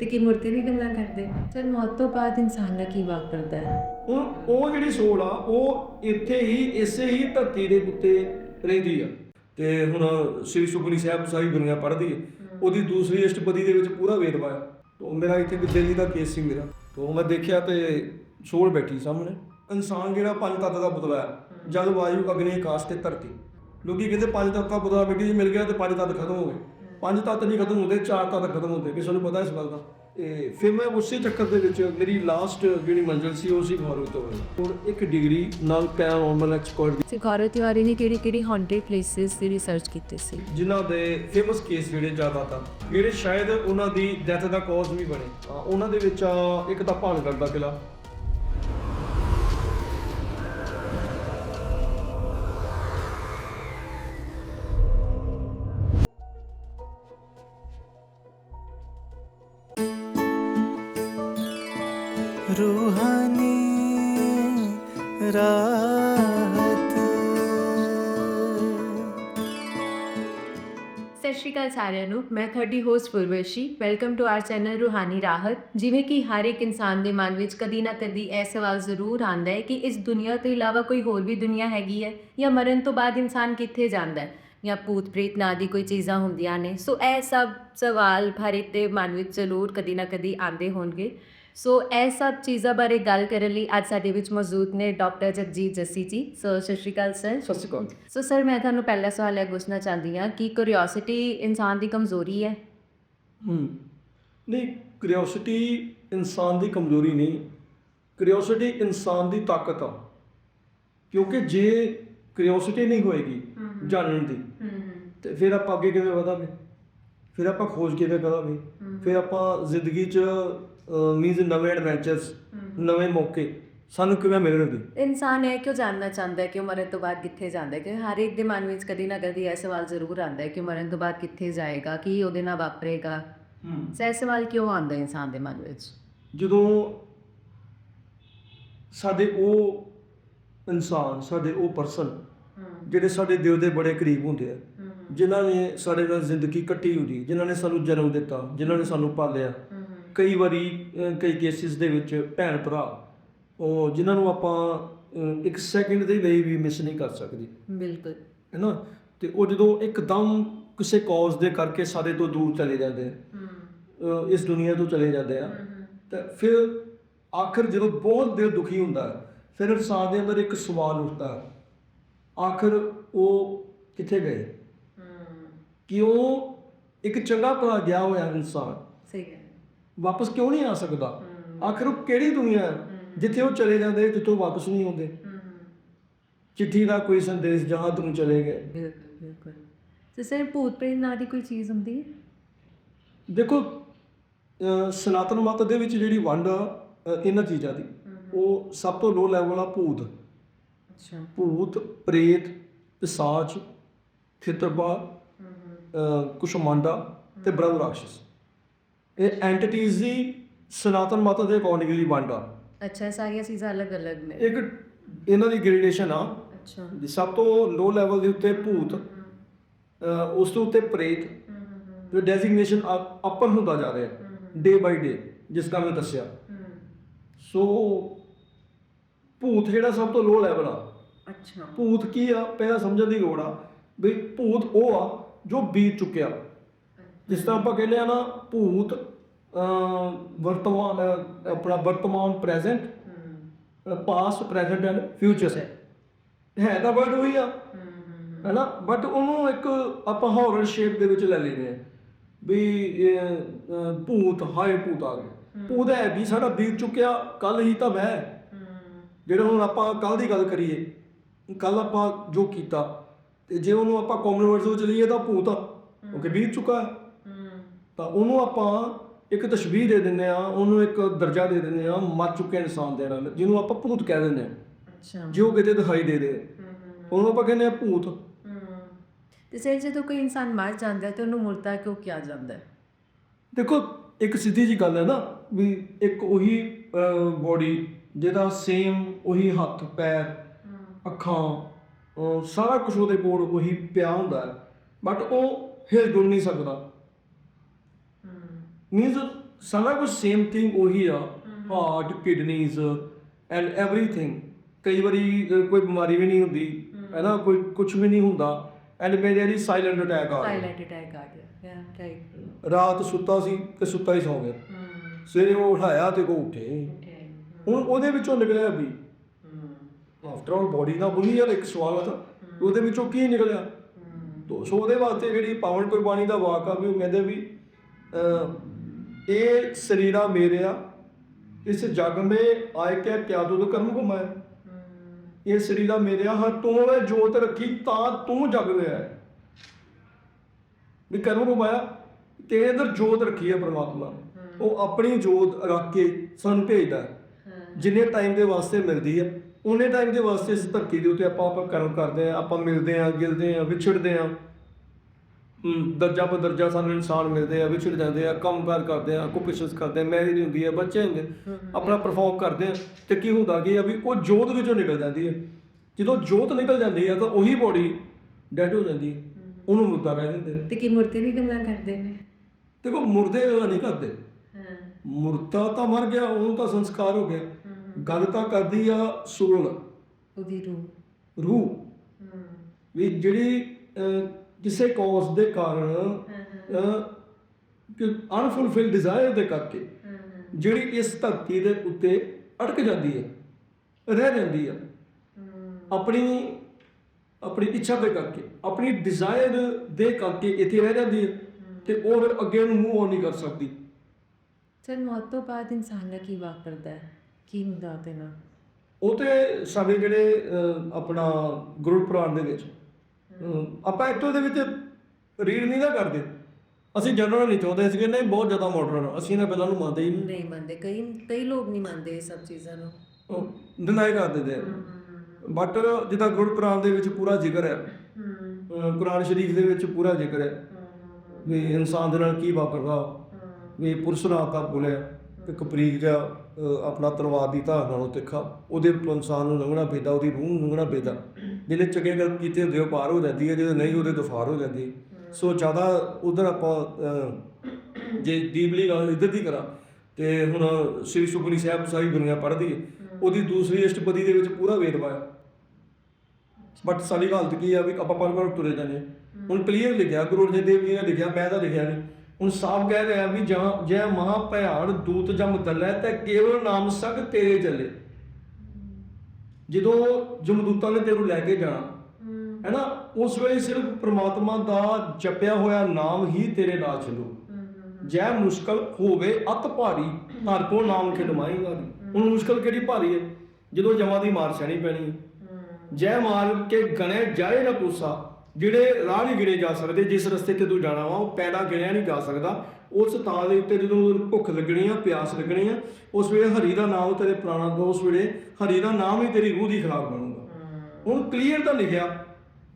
ਤੇ ਕੀ ਮੁਰਤੇ ਦੀ ਗੱਲਾਂ ਕਰਦੇ? ਸਰ ਮੌਤ ਤੋਂ ਬਾਅਦ ਇਨਸਾਨ ਦਾ ਕੀ ਵਾਪਰਦਾ ਹੈ? ਹੁਣ ਉਹ ਜਿਹੜੀ ਸੋਲ ਆ ਉਹ ਇੱਥੇ ਹੀ ਇਸੇ ਹੀ ਧਰਤੀ ਦੇ ਉੱਤੇ ਰਹਿੰਦੀ ਆ। ਤੇ ਹੁਣ ਸ੍ਰੀ ਸੁਖਮਨੀ ਸਾਹਿਬ ਸਾਰੀ ਦੁਨੀਆ ਪੜ੍ਹਦੀ ਹੈ। ਉਹਦੀ ਦੂਸਰੀ ਅਸ਼ਟਪਦੀ ਦੇ ਵਿੱਚ ਪੂਰਾ ਵੇਰਵਾ ਹੈ ਤੋਂ ਮੇਰਾ ਇੱਥੇ ਕਿ ਦਿੱਲੀ ਦਾ ਕੇਸ ਸੀ ਮੇਰਾ। ਤੋਂ ਮੈਂ ਦੇਖਿਆ ਤੇ ਸੋਲ ਬੈਠੀ ਸਾਹਮਣੇ। ਇਨਸਾਨ ਜਿਹੜਾ ਪੰਜ ਤੱਤ ਦਾ ਪੁਤਲਾ ਹੈ ਜਲ ਵਾਯੂ ਅਗਨੀ ਆਕਾਸ਼ ਤੇ ਧਰਤੀ। ਲੋਕੀ ਕਹਿੰਦੇ ਪੰਜ ਤੱਤ ਦਾ ਮਿੱਟੀ 'ਚ ਮਿਲ ਗਿਆ ਤੇ ਪੰਜ ਤੱਤ ਖਤਮ ਹੋ ਗਏ। ਪੰਜ ਤੱਤ ਨਹੀਂ ਖਤਮ ਹੁੰਦੇ ਚਾਰ ਤੱਤ ਖਤਮ ਹੁੰਦੇ ਕਿਸੇ ਨੂੰ ਪਤਾ ਇਸ ਗੱਲ ਦਾ। ਤੇ ਫਿਰ ਮੈਂ ਉਸੇ ਚੱਕਰ ਦੇ ਵਿੱਚ ਮੇਰੀ ਲਾਸਟ ਜਿਹੜੀ ਮੰਜ਼ਿਲ ਸੀ ਉਹ ਸੀ ਫਾਰੂਕ ਤੋਂ ਔਰ ਇੱਕ ਡਿਗਰੀ ਨਾਲ ਪੈਰਾਨੋਰਮਲ ਐਕਸਪਰਟ ਤੇ ਗੌਰਵ ਤਿਵਾਰੀ ਨੇ ਕਿਹੜੀ ਕਿਹੜੀ ਹੌਂਟਡ ਪਲੇਸਿਸ ਦੀ ਰਿਸਰਚ ਕੀਤੀ ਸੀ? ਜਿਨ੍ਹਾਂ ਦੇ ਫੇਮਸ ਕੇਸ ਜਿਹੜੇ ਜ਼ਿਆਦਾਤਰ ਜਿਹੜੇ ਸ਼ਾਇਦ ਉਹਨਾਂ ਦੀ ਡੈਥ ਦਾ ਕਾਜ਼ ਵੀ ਬਣੇ। ਉਹਨਾਂ ਦੇ ਵਿੱਚ ਇੱਕ ਤਾਂ ਭਾਨਗੜ ਦਾ ਕਿਲਾ ਸਤਿ ਸ਼੍ਰੀ ਅਕਾਲ ਸਾਰਿਆਂ ਨੂੰ, ਮੈਂ ਤੁਹਾਡੀ host ਫੁਲਵਰਸ਼ੀ welcome to our channel Roohani Rahat ਜਿਵੇਂ ਕਿ ਹਰ ਇੱਕ ਇਨਸਾਨ ਦੇ ਮਨ ਵਿੱਚ ਕਦੀ ਨਾ ਕਦੀ ਇਹ ਸਵਾਲ ਜ਼ਰੂਰ ਆਉਂਦਾ ਹੈ ਕਿ ਇਸ ਦੁਨੀਆ ਤੋਂ ਇਲਾਵਾ ਕੋਈ ਹੋਰ ਵੀ ਦੁਨੀਆ ਹੈਗੀ ਹੈ ਜਾਂ ਮਰਨ ਤੋਂ ਬਾਅਦ ਇਨਸਾਨ ਕਿੱਥੇ ਜਾਂਦਾ ਹੈ? ਜਾਂ ਭੂਤ ਪ੍ਰੇਤ ਨਾਂ ਦੀ ਕੋਈ ਚੀਜ਼ਾਂ ਹੁੰਦੀਆਂ ਨੇ। ਸੋ ਇਹ ਸਭ ਸਵਾਲ ਹਰ ਇੱਕ ਦੇ ਮਨ ਵਿੱਚ ਜ਼ਰੂਰ ਕਦੀ ਨਾ ਕਦੀ ਆਉਂਦੇ ਹੋਣਗੇ। ਸੋ ਇਹ ਸਭ ਚੀਜ਼ਾਂ ਬਾਰੇ ਗੱਲ ਕਰਨ ਲਈ ਅੱਜ ਸਾਡੇ ਵਿੱਚ ਮੌਜੂਦ ਨੇ ਡਾਕਟਰ ਜਗਜੀਤ ਜੱਸੀ ਜੀ। ਸੋ ਸਤਿ ਸ਼੍ਰੀ ਅਕਾਲ ਸਰ। ਸਤਿ ਸ਼੍ਰੀ ਅਕਾਲ। ਸੋ ਸਰ ਮੈਂ ਤੁਹਾਨੂੰ ਪਹਿਲਾ ਸਵਾਲ ਇਹ ਪੁੱਛਣਾ ਚਾਹੁੰਦੀ ਹਾਂ ਕਿ ਕਿਉਰਿਓਸਿਟੀ ਇਨਸਾਨ ਦੀ ਕਮਜ਼ੋਰੀ ਹੈ? ਹੂੰ। ਨਹੀਂ ਕਿਉਰਿਓਸਿਟੀ ਇਨਸਾਨ ਦੀ ਕਮਜ਼ੋਰੀ ਨਹੀਂ। ਕਿਉਰਿਓਸਿਟੀ ਇਨਸਾਨ ਦੀ ਤਾਕਤ ਆ। ਕਿਉਂਕਿ ਜੇ ਕਿਉਰਿਓਸਿਟੀ ਨਹੀਂ ਹੋਏਗੀ ਜਾਣਨ ਦੀ ਤੇ ਫਿਰ ਆਪਾਂ ਅੱਗੇ ਕਿਵੇਂ ਵਧਾਂਗੇ? ਫਿਰ ਆਪਾਂ ਖੋਜ ਕਿਵੇਂ ਕਰਾਂਗੇ? ਫਿਰ ਆਪਾਂ ਜ਼ਿੰਦਗੀ 'ਚ ਮੀਨਸ ਨਵੇਂ ਐਡਵੈਂਚਰਸ ਨਵੇਂ ਮੌਕੇ ਸਾਨੂੰ ਕਿਵੇਂ ਮਿਲਣਗੇ ਇਨਸਾਨ ਇਹ ਕਿਉਂ ਜਾਣਨਾ ਚਾਹੁੰਦਾ ਹੈ ਕਿ ਉਹ ਮਰਨ ਤੋਂ ਬਾਅਦ ਕਿੱਥੇ ਜਾਂਦਾ ਹੈ? ਕਿ ਹਰ ਇੱਕ ਦੇ ਮਨ ਵਿੱਚ ਕਦੀ ਨਾ ਕਦੀ ਇਹ ਸਵਾਲ ਜ਼ਰੂਰ ਆਉਂਦਾ ਹੈ ਕਿ ਮਰਨ ਤੋਂ ਬਾਅਦ ਕਿੱਥੇ ਜਾਏਗਾ ਕੀ ਉਹਦੇ ਨਾਲ ਵਾਪਰੇਗਾ। ਇਹ ਸਵਾਲ ਕਿਉਂ ਆਉਂਦਾ ਹੈ ਇਨਸਾਨ ਦੇ ਮਨ ਵਿੱਚ? ਜਦੋਂ ਸਾਡੇ ਉਹ ਇਨਸਾਨ ਸਾਡੇ ਉਹ ਪਰਸਨ ਜਿਹੜੇ ਸਾਡੇ ਦਿਲ ਦੇ ਬੜੇ ਕਰੀਬ ਹੁੰਦੇ ਆ ਜਿਨ੍ਹਾਂ ਨੇ ਸਾਡੇ ਨਾਲ ਜ਼ਿੰਦਗੀ ਕੱਟੀ ਹੁੰਦੀ ਜਿਨ੍ਹਾਂ ਨੇ ਸਾਨੂੰ ਜਨਮ ਦਿੱਤਾ ਜਿਨ੍ਹਾਂ ਨੇ ਸਾਨੂੰ ਪਾਲਿਆ ਕਈ ਵਾਰੀ ਕਈ ਕੇਸਿਸ ਦੇ ਵਿੱਚ ਭੈਣ ਭਰਾ ਉਹ ਜਿਨ੍ਹਾਂ ਨੂੰ ਆਪਾਂ ਇੱਕ ਸੈਕਿੰਡ ਦੇ ਲਈ ਵੀ ਮਿਸ ਨਹੀਂ ਕਰ ਸਕਦੇ। ਬਿਲਕੁਲ। ਹੈ ਨਾ ਤੇ ਉਹ ਜਦੋਂ ਇੱਕਦਮ ਕਿਸੇ ਕਾਜ਼ ਦੇ ਕਰਕੇ ਸਾਡੇ ਤੋਂ ਦੂਰ ਚਲੇ ਜਾਂਦੇ ਆ ਇਸ ਦੁਨੀਆ ਤੋਂ ਚਲੇ ਜਾਂਦੇ ਆ ਤੇ ਫਿਰ ਆਖਰ ਜਦੋਂ ਬਹੁਤ ਦਿਲ ਦੁਖੀ ਹੁੰਦਾ ਫਿਰ ਇਨਸਾਨ ਦੇ ਅੰਦਰ ਇੱਕ ਸਵਾਲ ਉੱਠਦਾ ਆਖਰ ਉਹ ਕਿੱਥੇ ਗਏ? ਕਿਉਂ ਇੱਕ ਚੰਗਾ ਭਲਾ ਗਿਆ ਹੋਇਆ ਇਨਸਾਨ? ਵਾਪਸ ਕਿਉਂ ਨਹੀਂ ਆ ਸਕਦਾ? ਆਖਰ ਉਹ ਕਿਹੜੀ ਦੁਨੀਆ ਹੈ? ਜਿੱਥੇ ਉਹ ਚਲੇ ਜਾਂਦੇ ਜਿੱਥੋਂ ਵਾਪਸ ਨਹੀਂ ਆਉਂਦੇ। ਚਿੱਠੀ ਦਾ ਕੋਈ ਸੰਦੇਸ਼ ਜਹਾਂ ਤੋਂ ਚਲੇ ਗਏ। ਬਿਲਕੁਲ ਬਿਲਕੁਲ। ਤੇ ਸਰ ਭੂਤ ਪ੍ਰੇਤ ਨਾਂ ਦੀ ਕੋਈ ਚੀਜ਼ ਹੁੰਦੀ ਹੈ? ਦੇਖੋ ਅਹ ਸਨਾਤਨ ਮਤ ਦੇ ਵਿੱਚ ਜਿਹੜੀ ਵੰਡ ਆ ਅਹ ਇਹਨਾਂ ਚੀਜ਼ਾਂ ਦੀ। ਉਹ ਸਭ ਤੋਂ ਲੋ ਲੈਵਲ ਆ ਭੂਤ। ਅੱਛਾ। ਭੂਤ ਪ੍ਰੇਤ ਪਿਸਾਚ ਥਿਤਰਬਾ ਕੁਸ਼ਮਾਂਡਾ ਤੇ ਬ੍ਰਹਮ ਰਾਖਸ਼ ਇਹ ਐਂਟੀਟੀਜ਼ ਦੀ ਸਨਾਤਨ ਮਤ ਦੇ ਅਕੋਰਡਿੰਗਲੀ ਵੰਡ ਆ। ਅੱਛਾ ਸਾਰੀਆਂ ਚੀਜ਼ਾਂ ਅਲੱਗ-ਅਲੱਗ ਨੇ। ਇੱਕ ਇਹਨਾਂ ਦੀ ਗ੍ਰੇਡੇਸ਼ਨ ਆ। ਅੱਛਾ। ਜੀ, ਸਭ ਤੋਂ ਲੋ ਲੈਵਲ ਦੇ ਉੱਤੇ ਭੂਤ ਉਸ ਤੋਂ ਉੱਤੇ ਪ੍ਰੇਤ ਤੇ ਡੈਜ਼ਿਗਨੇਸ਼ਨ ਅਪਰ ਹੁੰਦਾ ਜਾ ਰਿਹਾ। ਡੇ ਬਾਈ ਡੇ ਜਿਸ ਦਾ ਮੈਂ ਦੱਸਿਆ। ਸੋ ਭੂਤ ਜਿਹੜਾ ਸਭ ਤੋਂ ਲੋ ਲੈਵਲ ਆ। ਅੱਛਾ। ਭੂਤ ਕੀ ਆ? ਪਹਿਲਾਂ ਸਮਝਣ ਦੀ ਲੋੜ ਆ ਵੀ ਭੂਤ ਉਹ ਆ ਜੋ ਬੀਤ ਚੁੱਕਿਆ। ਜਿਸ ਤਰ੍ਹਾਂ ਆਪਾਂ ਕਹਿੰਦੇ ਆ ਨਾ ਭੂਤ ਵਰਤਮਾਨ ਅਹ ਆਪਣਾ ਵਰਤਮਾਨ present past present and future ਹੈ। ਤਾਂ ਵਰਡ ਉਹੀ ਆ। ਹੈਨਾ? ਬਟ ਉਹਨੂੰ ਇੱਕ ਆਪਾਂ ਹੌਰਰ ਸ਼ੇਪ ਦੇ ਵਿੱਚ ਲੈ ਆ ਵੀ ਇਹ, ਅਹ, ਭੂਤ ਹਾਏ ਭੂਤ ਆ ਗਏ। ਭੂਤ ਹੈ ਵੀ ਸਾਡਾ ਬੀਤ ਚੁੱਕਿਆ ਕੱਲ ਹੀ ਤਾਂ ਮੈਂ। ਜਿਹੜਾ ਹੁਣ ਆਪਾਂ ਕੱਲ ਦੀ ਗੱਲ ਕਰੀਏ ਕੱਲ ਆਪਾਂ ਜੋ ਕੀਤਾ ਤੇ ਜੇ ਉਹਨੂੰ ਆਪਾਂ ਕਾਮਨ ਵਰਡਸ ਵਿੱਚ ਲਈਏ ਤਾਂ ਭੂਤ ਆ। ਕਿਉਂਕਿ ਬੀਤ ਚੁੱਕਾ ਹੈ। ਤਾਂ ਉਹਨੂੰ ਆਪਾਂ ਇੱਕ ਤਸ਼ਬੀਹ ਦੇ ਦਿੰਦੇ ਆ ਉਹਨੂੰ ਇੱਕ ਦਰਜਾ ਦੇ ਦਿੰਦੇ ਆ ਮਰ ਚੁੱਕੇ ਇਨਸਾਨ ਦੇ ਨਾਲ ਜਿਹਨੂੰ ਆਪਾਂ ਭੂਤ ਕਹਿ ਦਿੰਦੇ ਆ ਅੱਛਾ। ਜੇ ਕਿਤੇ ਦਿਖਾਈ ਦੇ ਦੇ। ਉਹਨੂੰ ਆਪਾਂ ਕਹਿੰਦੇ ਆ ਭੂਤ। ਤੇ ਸਰ ਜਦੋਂ ਕੋਈ ਇਨਸਾਨ ਮਰ ਜਾਂਦਾ ਤਾਂ ਉਹਨੂੰ ਮੁਰਦਾ ਕਿਉਂ ਕਿਹਾ ਜਾਂਦਾ ਦੇਖੋ ਇੱਕ ਸਿੱਧੀ ਜੀ ਗੱਲ ਹੈ ਨਾ ਵੀ ਇੱਕ ਉਹੀ ਬੋਡੀ ਜਿਹਦਾ ਸੇਮ ਉਹੀ ਹੱਥ ਪੈਰ ਅੱਖਾਂ ਸਾਰਾ ਕੁਝ ਉਹਦੇ ਕੋਲ ਉਹੀ ਪਿਆ ਹੁੰਦਾ ਹੈ। ਬਟ ਉਹ ਹਿਲ ਡੁਲ ਨਹੀਂ ਸਕਦਾ। ਮੀਨਸ ਸਾਰਾ ਕੁਝ ਸੇਮ ਥਿੰਗ ਉਹੀ ਆ ਹਾਰਟ ਕਿਡਨੀਜ਼ ਐਂਡ ਐਵਰੀਥਿੰਗ ਕਈ ਵਾਰੀ ਕੋਈ ਬਿਮਾਰੀ ਵੀ ਨਹੀਂ ਹੁੰਦੀ ਹੈ ਨਾ ਕੋਈ ਕੁਝ ਵੀ ਨਹੀਂ ਹੁੰਦਾ ਐਂਡ ਮੇਰੇ ਜਿਹੜੀ ਸਾਇਲੈਂਟ ਅਟੈਕ ਆ ਗਿਆ ਸਾਇਲੈਂਟ ਅਟੈਕ ਆ ਗਿਆ ਯਾ ਰਾਈਟ ਰਾਤ ਸੁੱਤਾ ਸੀ ਤੇ ਸੁੱਤਾ ਹੀ ਸੌ ਗਿਆ ਸਵੇਰੇ ਉਹ ਉਠਾਇਆ ਤੇ ਕੋ ਉੱਠੇ ਹੁਣ ਉਹਦੇ ਵਿੱਚੋਂ ਨਿਕਲਿਆ ਵੀ ਆਫਟਰ ਆਲ ਬੋਡੀ ਦਾ ਬੁਲੀ ਯਾਰ ਇੱਕ ਸਵਾਲ ਤਾਂ ਉਹਦੇ ਵਿੱਚੋਂ ਕੀ ਨਿਕਲਿਆ ਤੋ ਸੋ ਉਹਦੇ ਵਾਸਤੇ ਜਿਹੜੀ ਪਾਵਨ ਕੁਰਬਾਨੀ ਦਾ ਵਾਕ ਆ ਵੀ ਉਹ ਕਹਿੰਦੇ ਵੀ ਅਹ, ਇਹ ਸਰੀਰਾ ਮੇਰਿਆ ਇਸ ਜਗ ਮੇ ਆਏ ਕੇ ਕਿਆ ਤੁਧ ਕਰਮ ਘੁਮਾਇਆ ਇਹ ਸਰੀਰਾ ਮੇਰਿਆ ਹਾਂ ਤੂੰ ਵੇ ਜੋਤ ਰੱਖੀ ਤਾਂ ਤੂੰ ਜਗ ਰਿਹਾ ਹੈ। ਵੀ ਕਰਮ ਘੁਮਾਇਆ ਤੇਰੇ ਅੰਦਰ ਜੋਤ ਰੱਖੀ ਹੈ ਪ੍ਰਮਾਤਮਾ। ਉਹ ਆਪਣੀ ਜੋਤ ਰੱਖ ਕੇ ਸਾਨੂੰ ਭੇਜਦਾ ਹੈ। ਜਿੰਨੇ ਟਾਈਮ ਦੇ ਵਾਸਤੇ ਮਿਲਦੀ ਹੈ ਉਹਨੇ ਟਾਈਮ ਦੇ ਵਾਸਤੇ ਇਸ ਧਰਤੀ ਦੇ ਉੱਤੇ ਆਪਾਂ ਆਪਾਂ ਕਰਮ ਕਰਦੇ ਆ ਆਪਾਂ ਮਿਲਦੇ ਆ ਗਿਲਦੇ ਆ ਵਿਛੜਦੇ ਆ ਦਰਜਾ ਪਰ ਦਰਜਾ ਸਾਨੂੰ ਇਨਸਾਨ ਮਿਲਦੇ ਆ ਵਿਛੜ ਜਾਂਦੇ ਆ ਕੰਮਕਾਰ ਕਰਦੇ ਆ ਕੋਪਿਸ਼ਨਸ ਕਰਦੇ ਆ ਮੈਰਿਜ ਹੁੰਦੀ ਆ ਬੱਚੇ ਹੁੰਦੇ ਆਪਣਾ ਪਰਫਾਰਮ ਕਰਦੇ ਆ ਤੇ ਕੀ ਹੁੰਦਾ ਕੀ ਆ ਵੀ ਉਹ ਜੋਤ ਵਿੱਚੋਂ ਨਿਕਲ ਜਾਂਦੀ ਹੈ ਜਦੋਂ ਜੋਤ ਨਿਕਲ ਜਾਂਦੀ ਹੈ ਤਾਂ ਉਹੀ ਬੋਡੀ ਡੈਡ ਹੋ ਜਾਂਦੀ ਹੈ ਉਹਨੂੰ ਮੁੱਦਾ ਰਹਿ ਦਿੰਦੇ ਨੇ। ਤੇ ਕੀ ਮੂਰਤੀ ਵੀ ਗੱਲਾਂ ਕਰਦੇ ਨੇ? ਦੇਖੋ ਮੁਰਦੇ ਗੱਲਾਂ ਨਹੀਂ ਕਰਦੇ। ਹਾਂ ਮੁਰਦਾ ਤਾਂ ਮਰ ਗਿਆ ਉਹਨੂੰ ਤਾਂ ਸੰਸਕਾਰ ਹੋ ਗਿਆ। ਗੱਲ ਤਾਂ ਕਰਦੀ ਆ ਸੋਲ ਉਹਦੀ ਰੂਹ। ਰੂਹ। ਵੀ ਜਿਹੜੀ ਕਿਸੇ ਕੌਜ਼ ਦੇ ਕਾਰਨ ਕਿ ਅਨਫੁਲਫਿਲ ਡਿਜ਼ਾਇਰ ਦੇ ਕਰਕੇ ਜਿਹੜੀ ਇਸ ਧਰਤੀ ਦੇ ਉੱਤੇ ਅਟਕ ਜਾਂਦੀ ਹੈ ਰਹਿ ਜਾਂਦੀ ਹੈ। ਆਪਣੀ ਆਪਣੀ ਇੱਛਾ ਦੇ ਕਰਕੇ ਆਪਣੀ ਡਿਜ਼ਾਇਰ ਦੇ ਕਰਕੇ ਇੱਥੇ ਰਹਿ ਜਾਂਦੀ ਹੈ ਤੇ ਉਹ ਫਿਰ ਅੱਗੇ ਨੂੰ ਮੂਵ ਆਨ ਨਹੀਂ ਕਰ ਸਕਦੀ। ਸਰ ਮੌਤ ਤੋਂ ਬਾਅਦ ਇਨਸਾਨ ਦਾ ਕੀ ਵਾਪਰਦਾ ਹੈ? ਕੀ ਹੁੰਦਾ ਉਹਦੇ ਨਾਲ? ਉਹ ਤੇ ਸਾਡੇ ਜਿਹੜੇ ਆਪਣਾ ਗੁਰੂ ਪੁਰਾਣ ਦੇ ਵਿੱਚ ਆਪਾਂ ਇੱਕ ਦੇ ਵਿੱਚ ਰੀਡ ਨਹੀਂ ਨਾ ਕਰਦੇ। ਅਸੀਂ ਜਨਰਲ ਨਹੀਂ ਚਾਹੁੰਦੇ ਸੀਗੇ ਨਹੀਂ ਬਹੁਤ ਜ਼ਿਆਦਾ ਮਾਡਰਨ ਅਸੀਂ ਇਹਨਾਂ ਗੱਲਾਂ ਨੂੰ ਮੰਨਦੇ ਹੀ ਨਹੀਂ। ਨਹੀਂ ਮੰਨਦੇ ਕਈ ਕਈ ਲੋਕ ਨਹੀਂ ਮੰਨਦੇ ਇਹ ਸਭ ਚੀਜ਼ਾਂ ਨੂੰ। ਡਿਨਾਈ ਕਰ ਦਿੰਦੇ ਬਟ ਜਿੱਦਾਂ ਗੁਰੂ ਪੁਰਾਣ ਦੇ ਵਿੱਚ ਪੂਰਾ ਜ਼ਿਕਰ ਹੈ। ਕੁਰਾਨ ਸ਼ਰੀਫ ਦੇ ਵਿੱਚ ਪੂਰਾ ਜ਼ਿਕਰ ਹੈ ਵੀ ਇਨਸਾਨ ਦੇ ਨਾਲ ਕੀ ਵਾਪਰਦਾ। ਵੀ ਪੁਰਸ਼ ਨਾਲ ਤਾਂ ਬੋਲਿਆ। ਕਿ ਕਪਰੀਕ ਜਾਂ ਅਹ, ਆਪਣਾ ਤਲਵਾਰ ਦੀ ਧਾਰ ਨਾਲੋਂ ਤਿੱਖਾ ਉਹਦੇ ਇਨਸਾਨ ਨੂੰ ਲੰਘਣਾ ਪੈਂਦਾ ਉਹਦੀ ਰੂਹ ਨੂੰ ਲੰਘਣਾ ਪੈਂਦਾ। ਜਿਹਨੇ ਚੰਗੇ ਕਰਮ ਕੀਤੇ ਹੁੰਦੇ ਉਹ ਪਾਰ ਹੋ ਜਾਂਦੀ ਹੈ ਜਿਹਦੇ ਨਹੀਂ ਉਹਦੇ ਤੋਂ ਫਾਰ ਹੋ ਜਾਂਦੀ। ਸੋ ਜ਼ਿਆਦਾ ਉਧਰ ਆਪਾਂ ਜੇ ਡੀਪਲੀ ਗੱਲ ਇੱਧਰ ਦੀ ਕਰਾਂ ਤੇ ਹੁਣ ਸ੍ਰੀ ਸੁਖਮਨੀ ਸਾਹਿਬ ਸਾਰੀ ਦੁਨੀਆ ਪੜ੍ਹਦੀ ਹੈ ਉਹਦੀ ਦੂਸਰੀ ਅਸ਼ਟਪਦੀ ਦੇ ਵਿੱਚ ਪੂਰਾ ਵੇਰਵਾ ਹੈ ਬਟ ਸਾਡੀ ਹਾਲਤ ਕੀ ਆ ਵੀ ਆਪਾਂ ਪਰ ਪਰ ਤੁਰੇ ਜਾਂਦੇ। ਹੁਣ ਕਲੀਅਰ ਲਿਖਿਆ ਗੁਰੂ ਅਰਜਨ ਦੇਵ ਜੀ ਨੇ ਲਿਖਿਆ ਮੈਂ ਤਾਂ ਲਿਖਿਆ ਨਹੀਂ ਹੁਣ ਸਾਫ਼ ਕਹਿ ਰਿਹਾ ਵੀ ਜਾਂ, ਜੈ ਮਹਾ ਭਿਆਨ ਦੂਤ ਜਮ ਦਲੇ, ਤੇ ਕੇਵਲ ਨਾਮ ਸਗ ਤੇਰੇ ਚੱਲੇ ਜਦੋਂ ਜਮਦੂਤਾਂ ਨੇ ਤੈਨੂੰ ਲੈ ਕੇ ਜਾਣਾ, ਹੈਨਾ? ਉਸ ਵੇਲੇ ਸਿਰਫ ਪ੍ਰਮਾਤਮਾ ਦਾ ਜਪਿਆ ਹੋਇਆ ਨਾਮ ਹੀ ਤੇਰੇ ਨਾਲ ਚੱਲੂ। ਜੈ ਮੁਸ਼ਕਲ ਹੋਵੇ ਅਤ ਭਾਰੀ ਹਰ ਕੋ ਨਾਮ ਖਿਡਮਾਏਗਾ ਹੁਣ ਮੁਸ਼ਕਲ ਕਿਹੜੀ ਭਾਰੀ ਹੈ? ਜਦੋਂ ਜਮਾ ਦੀ ਮਾਰ ਸਹਿਣੀ ਪੈਣੀ ਹੈ। ਜੈ ਮਾਰ ਕੇ ਗਣੇ ਜਾਏ ਨਾ ਕੋਸਾ ਜਿਹੜੇ ਰਾਹ ਨਹੀਂ ਗਿਣੇ ਜਾ ਸਕਦੇ ਜਿਸ ਰਸਤੇ ਤੇ ਤੂੰ ਜਾਣਾ ਵਾ ਉਹ ਪੈੜਾ ਗਿਣਿਆ ਨਹੀਂ ਜਾ ਸਕਦਾ। ਉਸ ਥਾਂ ਦੇ ਉੱਤੇ ਜਦੋਂ ਭੁੱਖ ਲੱਗਣੀ ਆ ਪਿਆਸ ਲੱਗਣੀ ਆ ਉਸ ਵੇਲੇ ਹਰੀ ਦਾ ਨਾਮ ਤੇਰੇ ਪ੍ਰਾਣਾ ਤੋਂ ਉਸ ਵੇਲੇ ਹਰੀ ਦਾ ਨਾਮ ਹੀ ਤੇਰੀ ਰੂਹ ਦੀ ਖਰਾਬ ਬਣੂਗਾ। ਹੁਣ ਕਲੀਅਰ ਤਾਂ ਲਿਖਿਆ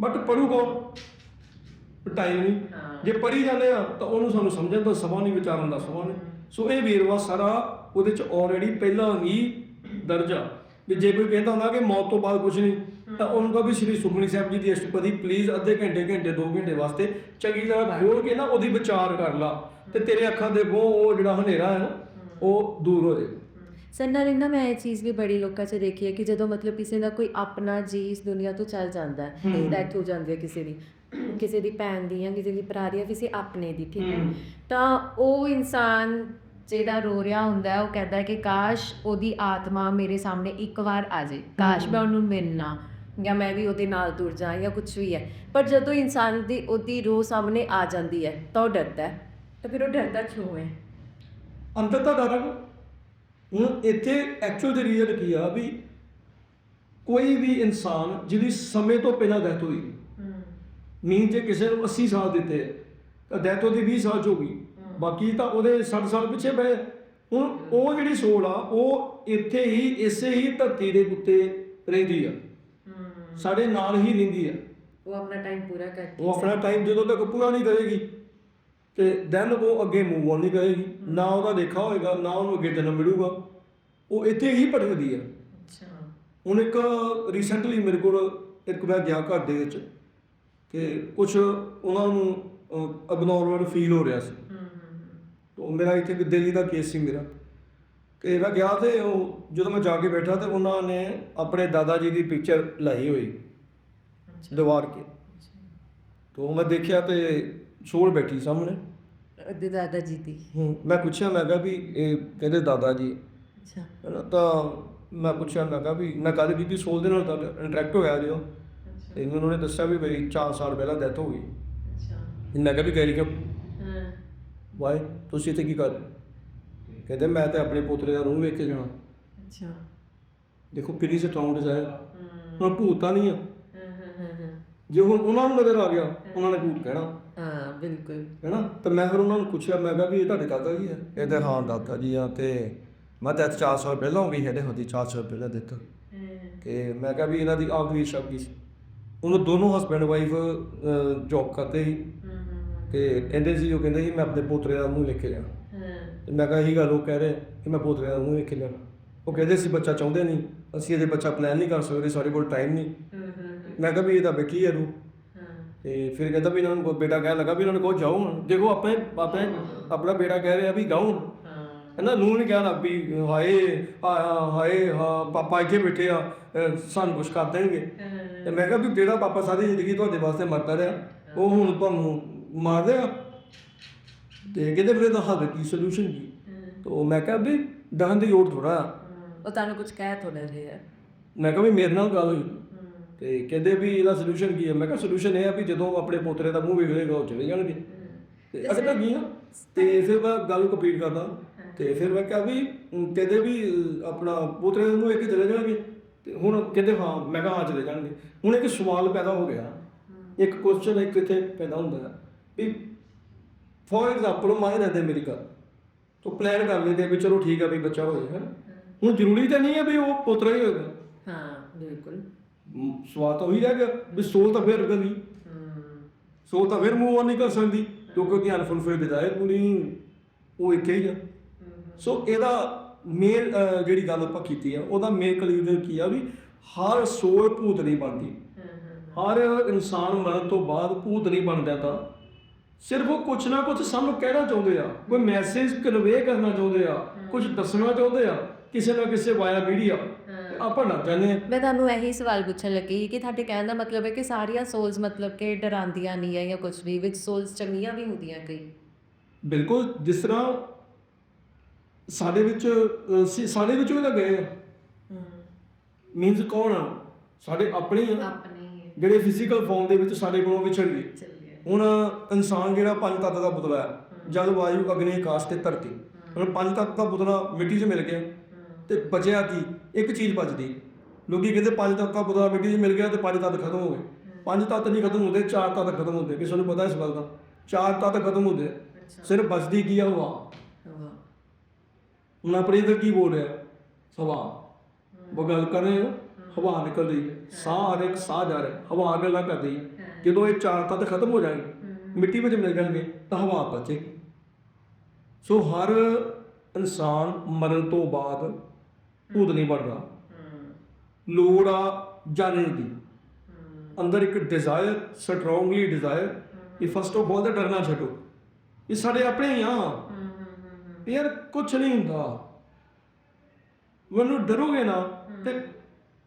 ਬਟ ਪੜੂ ਕੌਣ ਟਾਈਮ ਨਹੀਂ ਜੇ ਪੜੀ ਜਾਂਦੇ ਆ ਤਾਂ ਉਹਨੂੰ ਸਾਨੂੰ ਸਮਝਣ ਦਾ ਸਮਾਂ ਨਹੀਂ ਵਿਚਾਰਨ ਦਾ ਸਮਾਂ ਨਹੀਂ। ਸੋ ਇਹ ਵੇਰਵਾ ਸਾਰਾ ਉਹਦੇ ਚ ਆਲਰੇਡੀ ਪਹਿਲਾਂ ਹੀ ਦਰਜਾ ਵੀ ਜੇ ਕੋਈ ਕਹਿੰਦਾ ਹੁੰਦਾ ਕਿ ਮੌਤ ਤੋਂ ਬਾਅਦ ਕੁਝ ਨਹੀਂ ਤਾਂ ਉਹਨੂੰ ਕਹੋ ਵੀ ਸ੍ਰੀ ਸੁਖਮਨੀ ਸਾਹਿਬ ਜੀ ਦੀ ਅਸ਼ਟਪਦੀ ਪਲੀਜ਼ ਅੱਧੇ ਘੰਟੇ ਘੰਟੇ 2 ਘੰਟੇ ਵਾਸਤੇ ਚੰਗੀ ਤਰ੍ਹਾਂ ਖੋਲ ਕੇ ਨਾ ਉਹਦੀ ਵਿਚਾਰ ਕਰ ਲਾ। ਤੇ ਤੇਰੇ ਅੱਖਾਂ ਦੇ ਅੱਗੋਂ ਉਹ ਜਿਹੜਾ ਹਨੇਰਾ ਹੈ ਨਾ ਉਹ ਦੂਰ ਹੋ ਜਾਏ ਸਰ ਨਾਲ ਨਾ ਮੈਂ ਇਹ ਚੀਜ਼ ਵੀ ਬੜੀ ਲੋਕਾਂ 'ਚ ਦੇਖੀ ਹੈ ਕਿ ਜਦੋਂ ਮਤਲਬ ਕਿਸੇ ਦਾ ਕੋਈ ਆਪਣਾ ਜੀ ਇਸ ਦੁਨੀਆ ਤੋਂ ਚੱਲ ਜਾਂਦਾ ਹੈ ਡੈਥ ਹੋ ਜਾਂਦੀ ਹੈ ਕਿਸੇ ਦੀ ਕਿਸੇ ਦੀ ਭੈਣ ਦੀ ਜਾਂ ਕਿਸੇ ਦੀ ਭਰਾ ਦੀ ਜਾਂ ਕਿਸੇ ਆਪਣੇ ਦੀ ਠੀਕ ਹੈ। ਤਾਂ ਉਹ ਇਨਸਾਨ ਜਿਹੜਾ ਰੋ ਰਿਹਾ ਹੁੰਦਾ ਹੈ ਉਹ ਕਹਿੰਦਾ ਹੈ ਕਿ ਕਾਸ਼ ਉਹਦੀ ਆਤਮਾ ਮੇਰੇ ਸਾਹਮਣੇ ਇੱਕ ਵਾਰ ਆ ਜਾਏ ਕਾਸ਼ ਮੈਂ ਉਹਨੂੰ ਮਿਲਣਾ। ਜਾਂ ਮੈਂ ਵੀ ਉਹਦੇ ਨਾਲ ਤੁਰ ਜਾ ਜਾਂ ਕੁਝ ਵੀ ਹੈ। ਪਰ ਜਦੋਂ ਇਨਸਾਨ ਦੀ ਉਹਦੀ ਰੂਹ ਸਾਹਮਣੇ ਆ ਜਾਂਦੀ ਹੈ ਤਾਂ ਉਹ ਡਰਦਾ ਹੈ। ਤਾਂ ਫਿਰ ਉਹ ਡਰਦਾ ਕਿਉਂ ਹੈ? ਅੰਦਰ ਤਾਂ ਡਰ ਹੁਣ ਇੱਥੇ ਐਕਚੁਅਲ ਦੇ ਰੀਜ਼ਨ ਕੀ ਆ ਵੀ ਕੋਈ ਵੀ ਇਨਸਾਨ ਜਿਹਦੀ ਸਮੇਂ ਤੋਂ ਪਹਿਲਾਂ ਡੈਥ ਹੋਈ ਮੀਨ ਜੇ ਕਿਸੇ ਨੂੰ 80 ਸਾਲ ਦਿੱਤੇ ਤਾਂ ਡੈਥ ਉਹਦੀ 20 ਸਾਲ ਚ ਹੋ ਗਈ। ਬਾਕੀ ਤਾਂ ਉਹਦੇ 60 ਸਾਲ ਪਿੱਛੇ ਪਏ। ਹੁਣ ਉਹ ਜਿਹੜੀ ਸੋਲ ਆ ਉਹ ਇੱਥੇ ਹੀ ਇਸੇ ਹੀ ਧਰਤੀ ਦੇ ਉੱਤੇ ਰਹਿੰਦੀ ਆ। ਸਾਡੇ ਨਾਲ ਹੀ ਰਹਿੰਦੀ ਆ। ਉਹ ਆਪਣਾ ਟਾਈਮ ਪੂਰਾ ਕਰਦੀ ਉਹ ਆਪਣਾ ਟਾਈਮ ਜਦੋਂ ਤੱਕ ਪੂਰਾ ਨਹੀਂ ਕਰੇਗੀ ਤੇ ਦੈਨ ਉਹ ਅੱਗੇ ਮੂਵ ਆਨ ਨਹੀਂ ਕਰੇਗੀ। ਨਾ ਉਹਦਾ ਦੇਖਾ ਹੋਏਗਾ ਨਾ ਉਹਨੂੰ ਅੱਗੇ ਜਨਮ ਮਿਲੂਗਾ। ਉਹ ਇੱਥੇ ਹੀ ਭਟਕਦੀ ਆ। ਅੱਛਾ। ਹੁਣ ਇੱਕ ਰੀਸੈਂਟਲੀ ਮੇਰੇ ਕੋਲ ਇੱਕ ਮੈਂ ਗਿਆ ਘਰ ਦੇ ਵਿੱਚ ਕਿ ਕੁਝ ਉਹਨਾਂ ਨੂੰ ਅਬਨੋਰਮਲ ਫੀਲ ਹੋ ਰਿਹਾ ਸੀ। ਉਹ ਮੇਰਾ ਇੱਥੇ ਦਿੱਲੀ ਦਾ ਕੇਸ ਸੀ ਮੇਰਾ। ਤੇ ਮੈਂ ਗਿਆ ਤੇ ਉਹ ਜਦੋਂ ਮੈਂ ਜਾ ਕੇ ਬੈਠਾ ਤੇ ਉਹਨਾਂ ਨੇ ਆਪਣੇ ਦਾਦਾ ਜੀ ਦੀ ਪਿਕਚਰ ਲਾਈ ਹੋਈ। ਦੀਵਾਰ ਕੇ। ਤੋਂ ਮੈਂ ਦੇਖਿਆ ਤੇ ਸੋਲ ਬੈਠੀ ਸਾਹਮਣੇ। ਉਹਦੇ ਦਾਦਾ ਜੀ ਦੀ। ਹੂੰ ਮੈਂ ਪੁੱਛਿਆ ਮੈਂ ਕਿਹਾ ਵੀ ਇਹ ਕਹਿੰਦੇ ਦਾਦਾ ਜੀ? ਅੱਛਾ। ਹੈਨਾ ਤਾਂ ਮੈਂ ਪੁੱਛਿਆ ਮੈਂ ਕਿਹਾ ਵੀ ਮੈਂ ਕਦੇ ਬੀਬੀ ਸੋਲ ਦੇ ਨਾਲ ਤਾਂ ਇੰਟਰੈਕਟ ਹੋਇਆ ਜਿਓ ਤੇ ਮੈਨੂੰ ਉਹਨੇ ਦੱਸਿਆ ਵੀ ਬਈ 4 ਸਾਲ ਪਹਿਲਾਂ ਡੈਥ ਹੋ ਗਈ। ਅੱਛਾ। ਮੈਂ ਕਿਹਾ ਵੀ ਕਹਿ ਕਿ ਹਾਂ। ਵਾਏ ਤੁਸੀਂ ਇੱਥੇ ਕੀ ਕਰ ਰਹੇ? ਕਹਿੰਦੇ ਮੈਂ ਤੇ ਆਪਣੇ ਪੋਤਰੇ ਦਾ ਰੂਹ ਵੇਖ ਕੇ ਜਾਣਾ। ਅੱਛਾ। ਦੇਖੋ ਕਿੰਨੀ ਸਟਰੋਂਗ ਡਿਜ਼ਾਇਰ ਹੁਣ ਭੂਤਾਂ ਨਹੀਂ ਆ। ਹਾਂ ਹਾਂ ਹਾਂ ਹਾਂ। ਜੇ ਹੁਣ ਉਹਨਾਂ ਨੂੰ ਨਜ਼ਰ ਆ ਗਿਆ ਉਹਨਾਂ ਨੇ ਭੂਤ ਕਹਿਣਾ। ਹਾਂ ਬਿਲਕੁਲ। ਹੈਨਾ? ਤਾਂ ਮੈਂ ਫਿਰ ਉਹਨਾਂ ਨੂੰ ਪੁੱਛਿਆ ਮੈਂ ਕਿਹਾ ਵੀ ਇਹ ਤੁਹਾਡੇ ਦਾਦਾ ਜੀ ਆ। ਕਹਿੰਦੇ ਹਾਂ ਦਾਦਾ ਜੀ ਆ ਤੇ ਮੈਂ ਤਾਂ 4 ਸਾਲ ਪਹਿਲਾਂ ਹੋ ਗਈ ਹੈਦੇ ਹੁੰਦੀ 4 ਸਾਲ ਪਹਿਲਾਂ ਦਿੱਤਾ। ਕਿ ਮੈਂ ਕਿਹਾ ਵੀ ਇਹਨਾਂ ਦੀ ਆਖਰੀ ਸ਼ਬਦ ਕੀ ਸੀ। ਉਹਨਾਂ ਦੋਨੋਂ ਹਸਬੈਂਡ ਵਾਈਫ ਜੌਬ ਕਰਦੇ ਸੀ। ਤੇ ਕਹਿੰਦੇ ਸੀ ਉਹ ਕਹਿੰਦੇ ਸੀ ਮੈਂ ਆਪਣੇ ਪੋਤਰੇ ਦਾ ਮੂੰਹ ਲਿਖ ਕੇ ਜਾਣਾ। ਤੇ ਮੈਂ ਕਿਹਾ ਇਹੀ ਗੱਲ ਉਹ ਕਹਿ ਰਹੇ ਕਿ ਮੈਂ ਪੋਤਰੇ ਦਾ ਮੂੰਹ ਕੇ ਜਾਣਾ ਉਹ ਕਹਿੰਦੇ ਸੀ ਬੱਚਾ ਚਾਹੁੰਦੇ ਨਹੀਂ ਅਸੀਂ ਇਹਦੇ ਬੱਚਾ ਪਲਾਨ ਨਹੀਂ ਕਰ ਸਕਦੇ ਸਾਡੇ ਕੋਲ ਟਾਈਮ ਨਹੀਂ। ਮੈਂ ਕਿਹਾ ਵੀ ਇਹ ਤਾਂ ਬੈਠੀ ਹੈ ਰੂ ਤੇ ਫਿਰ ਕਹਿੰਦਾ ਵੀ ਇਹਨਾਂ ਨੂੰ ਬੇਟਾ ਕਹਿਣ ਲੱਗਾ ਵੀ ਇਹਨਾਂ ਨੂੰ ਕਹੋ ਜਾਓ ਹੁਣ। ਦੇਖੋ ਆਪਣੇ ਆਪਣੇ ਆਪਣਾ ਬੇਟਾ ਕਹਿ ਰਿਹਾ ਵੀ ਗਾਉਂ ਕਹਿੰਦਾ ਨੂੰ ਨਹੀਂ ਕਹਿਣਾ ਵੀ ਹਾਏ ਆ- ਹਾਏ ਹਾਂ ਪਾਪਾ ਇੱਥੇ ਬੈਠੇ ਆ ਸਾਨੂੰ ਕੁਝ ਕਰ ਦੇਣਗੇ। ਤੇ ਮੈਂ ਕਿਹਾ ਵੀ ਜਿਹੜਾ ਪਾਪਾ ਸਾਰੀ ਜ਼ਿੰਦਗੀ ਤੁਹਾਡੇ ਵਾਸਤੇ ਮਰਦਾ ਰਿਹਾ ਉਹ ਹੁਣ ਤੁਹਾਨੂੰ ਮਾਰ ਦੇਗਾ ਤੇ ਕਹਿੰਦੇ ਫਿਰ ਇਹਦਾ ਹੱਲ ਕੀ ਸੋਲੂਸ਼ਨ ਕੀ? ਤੋ ਮੈਂ ਕਿਹਾ ਵੀ ਡਰਨ ਦੀ ਲੋੜ ਥੋੜਾ ਉਹ ਤੁਹਾਨੂੰ ਕੁਝ ਕਹਿ ਥੋੜਾ ਰਿਹਾ ਮੈਂ ਕਿਹਾ ਵੀ ਮੇਰੇ ਨਾਲ ਗੱਲ ਹੋਈ। ਤੇ ਕਹਿੰਦੇ ਵੀ ਇਹਦਾ ਸੋਲੂਸ਼ਨ ਕੀ ਹੈ ਮੈਂ ਕਿਹਾ ਸੋਲੂਸ਼ਨ ਇਹ ਆ ਵੀ ਜਦੋਂ ਆਪਣੇ ਪੋਤਰੇ ਦਾ ਮੂੰਹ ਵੇਖੇਗਾ ਉਹ ਚਲੇ ਜਾਣਗੇ। ਤੇ ਅਸੀਂ ਤਾਂ ਗਈਆਂ ਤੇ ਫਿਰ ਮੈਂ ਗੱਲ ਕੰਪਲੀਟ ਕਰਦਾ। ਤੇ ਫਿਰ ਮੈਂ ਕਿਹਾ ਵੀ ਕਹਿੰਦੇ ਵੀ ਆਪਣਾ ਪੋਤਰੇ ਨੂੰ ਵੇਖ ਕੇ ਚਲੇ ਜਾਣਗੇ। ਤੇ ਹੁਣ ਕਹਿੰਦੇ ਹਾਂ ਮੈਂ ਕਿਹਾ ਹਾਂ ਚਲੇ ਜਾਣਗੇ। ਹੁਣ ਇੱਕ ਸਵਾਲ ਪੈਦਾ ਹੋ ਗਿਆ। ਇੱਕ ਕੁਐਸਚਨ ਇੱਕ ਇੱਥੇ ਪੈਦਾ ਹੁੰਦਾ। ਹੈ ਵੀ ਫੋਰ ਐਗਜ਼ਾਮਪਲ ਮਾਇ ਰਹਦੇ ਅਮਰੀਕਾ। ਤੋਂ ਪਲਾਨ ਕਰ ਲੈਂਦੇ ਵੀ ਚਲੋ ਠੀਕ ਆ ਵੀ ਬੱਚਾ ਹੈ ਹੁਣ ਜ਼ਰੂਰੀ ਤਾਂ ਨਹੀਂ ਹੈ ਵੀ ਉਹ ਪੋਤਰਾ ਹੀ ਹੋਏਗਾ। ਹਾਂ ਬਿਲਕੁਲ। ਮ, ਸਵਾਲ ਤਾਂ ਉਹੀ ਰਹਿ ਗਿਆ ਵੀ ਸੋਲ ਤਾਂ ਫਿਰ ਗਈ ਸੋਲ ਤਾਂ ਫਿਰ ਮੂਵ ਨਹੀਂ ਕਰ ਸਕਦੀ ਕਿਉਂਕਿ ਅਨਫੁਲਫਿਲ ਡਿਜ਼ਾਇਰ ਪੂਰੀ ਉਹ ਇੱਥੇ ਹੀ ਆ। ਸੋ ਇਹਦਾ ਮੇਨ ਜਿਹੜੀ ਗੱਲ ਆਪਾਂ ਕੀਤੀ ਆ ਉਹਦਾ ਮੇਨ ਕਲੀਅਰ ਕੀ ਆ ਵੀ ਹਰ ਸੋਲ ਭੂਤ ਨਹੀਂ ਬਣਦੀ। ਹਰ ਇਨਸਾਨ ਮਰਨ ਤੋਂ ਬਾਅਦ ਭੂਤ ਨਹੀਂ ਬਣਦਾ ਤਾਂ ਸਿਰਫ ਉਹ ਕੁਛ ਨਾ ਕੁਛ ਸਾਨੂੰ ਕਹਿਣਾ ਚਾਹੁੰਦੇ ਆ ਕੋਈ ਮੈਸੇਜ ਕਨਵੇ ਕਰਨਾ ਚਾਹੁੰਦੇ ਆ ਕੁਝ ਦੱਸਣਾ ਚਾਹੁੰਦੇ ਆ ਕਿਸੇ ਨਾ ਕਿਸੇ ਵਾਇਆ ਮੀਡੀਆ ਆਪਾਂ ਨਾ ਆ। ਮੈਂ ਤੁਹਾਨੂੰ ਇਹੀ ਸਵਾਲ ਪੁੱਛਣ ਲੱਗੀ ਕਿ ਤੁਹਾਡੇ ਕਹਿਣ ਦਾ ਮਤਲਬ ਹੈ ਕਿ ਸਾਰੀਆਂ ਸੋਲਸ ਮਤਲਬ ਕਿ ਡਰਾਉਂਦੀਆਂ ਨਹੀਂ ਹੈ ਜਾਂ ਕੁਝ ਵੀ ਵਿੱਚ ਸੋਲਸ ਚੰਗੀਆਂ ਵੀ ਹੁੰਦੀਆਂ ਕਈ। ਬਿਲਕੁਲ ਜਿਸ ਤਰ੍ਹਾਂ ਸਾਡੇ ਵਿੱਚ ਅਹ, ਸਾਡੇ ਵਿੱਚੋਂ ਵੀ ਤਾਂ ਗਏ ਆ। ਮੀਨਸ ਕੌਣ ਆ? ਸਾਡੇ ਆਪਣੇ ਹੀ ਆ। ਆਪਣੇ ਜਿਹੜੇ ਫਿਜ਼ੀਕਲ ਫਾਰਮ ਦੇ ਵਿੱਚ ਸਾਡੇ ਕੋਲੋਂ ਵਿਛੜ ਗਏ। ਹੁਣ ਇਨਸਾਨ ਜਿਹੜਾ ਪੰਜ ਤੱਤ ਦਾ ਪੁਤਲਾ ਹੈ ਜਲ ਵਾਯੂ ਅਗਨੀ ਆਕਾਸ਼ ਤੇ ਧਰਤੀ ਹੁਣ ਪੰਜ ਤੱਤ ਦਾ ਪੁਤਲਾ ਮਿੱਟੀ 'ਚ ਮਿਲ ਗਿਆ। ਤੇ ਬਚਿਆ ਕੀ? ਇੱਕ ਚੀਜ਼ ਬਚਦੀ। ਲੋਕੀ ਕਹਿੰਦੇ ਪੰਜ ਤੱਤ ਦਾ ਪੁਤਲਾ ਮਿੱਟੀ 'ਚ ਮਿਲ ਗਿਆ ਤੇ ਪੰਜ ਤੱਤ ਖਤਮ ਹੋ ਗਏ। ਪੰਜ ਤੱਤ ਨਹੀਂ ਖਤਮ ਹੁੰਦੇ ਚਾਰ ਤੱਤ ਖਤਮ ਹੁੰਦੇ। ਕਿਸੇ ਨੂੰ ਪਤਾ ਇਸ ਗੱਲ ਦਾ। ਚਾਰ ਤੱਤ ਖਤਮ ਹੁੰਦੇ। ਸਿਰਫ ਬਚਦੀ ਕੀ ਆ? ਹਵਾ। ਹੁਣ ਆਪਣੇ ਇਧਰ ਕੀ ਬੋਲ ਰਿਹਾ? ਹਵਾ। ਉਹ ਗੱਲ ਕਰ ਰਹੇ ਹੋ। ਹਵਾ ਨਿਕਲ ਰਹੀ ਹੈ। ਸਾਹ ਆ ਰਿਹਾ ਸਾਹ ਜਾ ਰਿਹਾ। ਹਵਾ ਗੱਲਾਂ ਕਰ ਰਹੀ ਹੈ। ਜਦੋਂ ਇਹ ਚਾਰ ਤੱਤ ਖਤਮ ਹੋ ਜਾਣਗੇ ਮਿੱਟੀ ਵਿੱਚ ਮਿਲ ਜਾਣਗੇ ਤਾਂ ਹਵਾ ਬਚੇਗੀ ਸੋ ਹਰ ਇਨਸਾਨ ਮਰਨ ਤੋਂ ਬਾਅਦ ਭੂਤ ਨਹੀਂ ਬਣਦਾ ਲੋੜ ਆ ਜਾਣਨ ਦੀ। ਅੰਦਰ ਇੱਕ ਡਿਜ਼ਾਇਰ ਸਟਰੋਂਗਲੀ ਡਿਜ਼ਾਇਰ ਇਹ ਫਸਟ ਆਫ ਆਲ ਤਾਂ ਡਰਨਾ ਛੱਡੋ। ਇਹ ਸਾਡੇ ਆਪਣੇ ਹੀ ਆ। ਯਾਰ ਕੁਝ ਨਹੀਂ ਹੁੰਦਾ। ਮੈਨੂੰ ਡਰੋਗੇ ਨਾ ਤੇ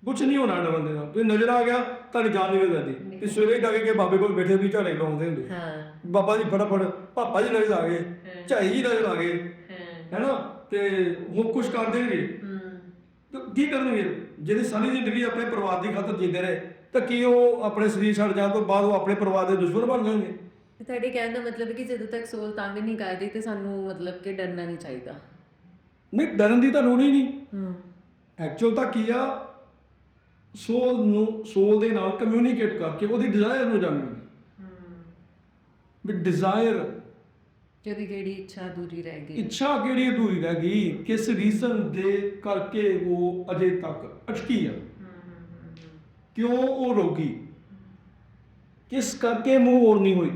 ਕੁਝ ਨਹੀਂ ਹੋਣਾ ਡਰਨ ਦੇ। ਨਾਲ ਤੇ ਨਜ਼ਰ ਆ ਗਿਆ ਤੁਹਾਡੀ ਜਾਨ ਨਿਕਲ ਜਾਂਦੀ ਤੇ ਸਵੇਰੇ ਜਾ ਕੇ ਬਾਬੇ ਕੋਲ ਬੈਠੇ ਵੀ ਝਾੜੇ ਲਾਉਂਦੇ ਹੁੰਦੇ। ਹਾਂ। ਬਾਬਾ ਜੀ ਫਟਾਫਟ ਪਾਪਾ ਜੀ ਨਜ਼ਰ ਆ ਗਏ ਝਾਈ ਜੀ ਨਜ਼ਰ ਆ ਗਏ। ਹੈਨਾ? ਤੇ ਉਹ ਕੁਝ ਕਰ ਦੇਣਗੇ ਤਾਂ ਕੀ ਕਰਨਗੇ ਜਿਹਦੇ ਸਾਰੀ ਜ਼ਿੰਦਗੀ ਆਪਣੇ ਪਰਿਵਾਰ ਦੀ ਖਾਤਰ ਜੀਂਦੇ ਰਹੇ ਤਾਂ ਕੀ ਉਹ ਆਪਣੇ ਸਰੀਰ ਛੱਡ ਜਾਣ ਤੋਂ ਬਾਅਦ ਉਹ ਆਪਣੇ ਪਰਿਵਾਰ ਦੇ ਦੁਸ਼ਮਣ ਬਣ ਜਾਣਗੇ? ਤੁਹਾਡੇ ਕਹਿਣ ਦਾ ਮਤਲਬ ਹੈ ਕਿ ਜਦੋਂ ਤੱਕ ਸੋਲ ਤੰਗ ਨਹੀਂ ਕਰਦੀ ਤੇ ਸਾਨੂੰ ਮਤਲਬ ਕਿ ਡਰਨਾ ਨਹੀਂ ਚਾਹੀਦਾ। ਨਹੀਂ ਡਰਨ ਦੀ ਤਾਂ ਲੋੜ ਹੀ ਨਹੀਂ। ਹੂੰ। ਐਕਚੁਅਲ ਤਾਂ ਕੀ ਆ? ਸੋਲ ਨੂੰ ਸੋਲ ਦੇ ਨਾਲ ਕਮਿਊਨੀਕੇਟ ਕਰਕੇ ਉਹਦੀ ਡਿਜ਼ਾਇਰ ਨੂੰ ਜਾਣਨੀ ਵੀ ਡਿਜ਼ਾਇਰ ਜਿਹਦੀ ਕਿਹੜੀ ਇੱਛਾ ਦੂਰੀ ਰਹਿ ਗਈ? ਇੱਛਾ ਕਿਹੜੀ ਅਧੂਰੀ ਰਹਿ ਗਈ? ਕਿਸ ਰੀਜ਼ਨ ਦੇ ਕਰਕੇ ਉਹ ਅਜੇ ਤੱਕ ਅਟਕੀ ਆ? ਕਿਉਂ ਉਹ ਰੋਗੀ? ਕਿਸ ਕਰਕੇ ਮੂਵ ਹੋਰ ਨਹੀਂ ਹੋਈ?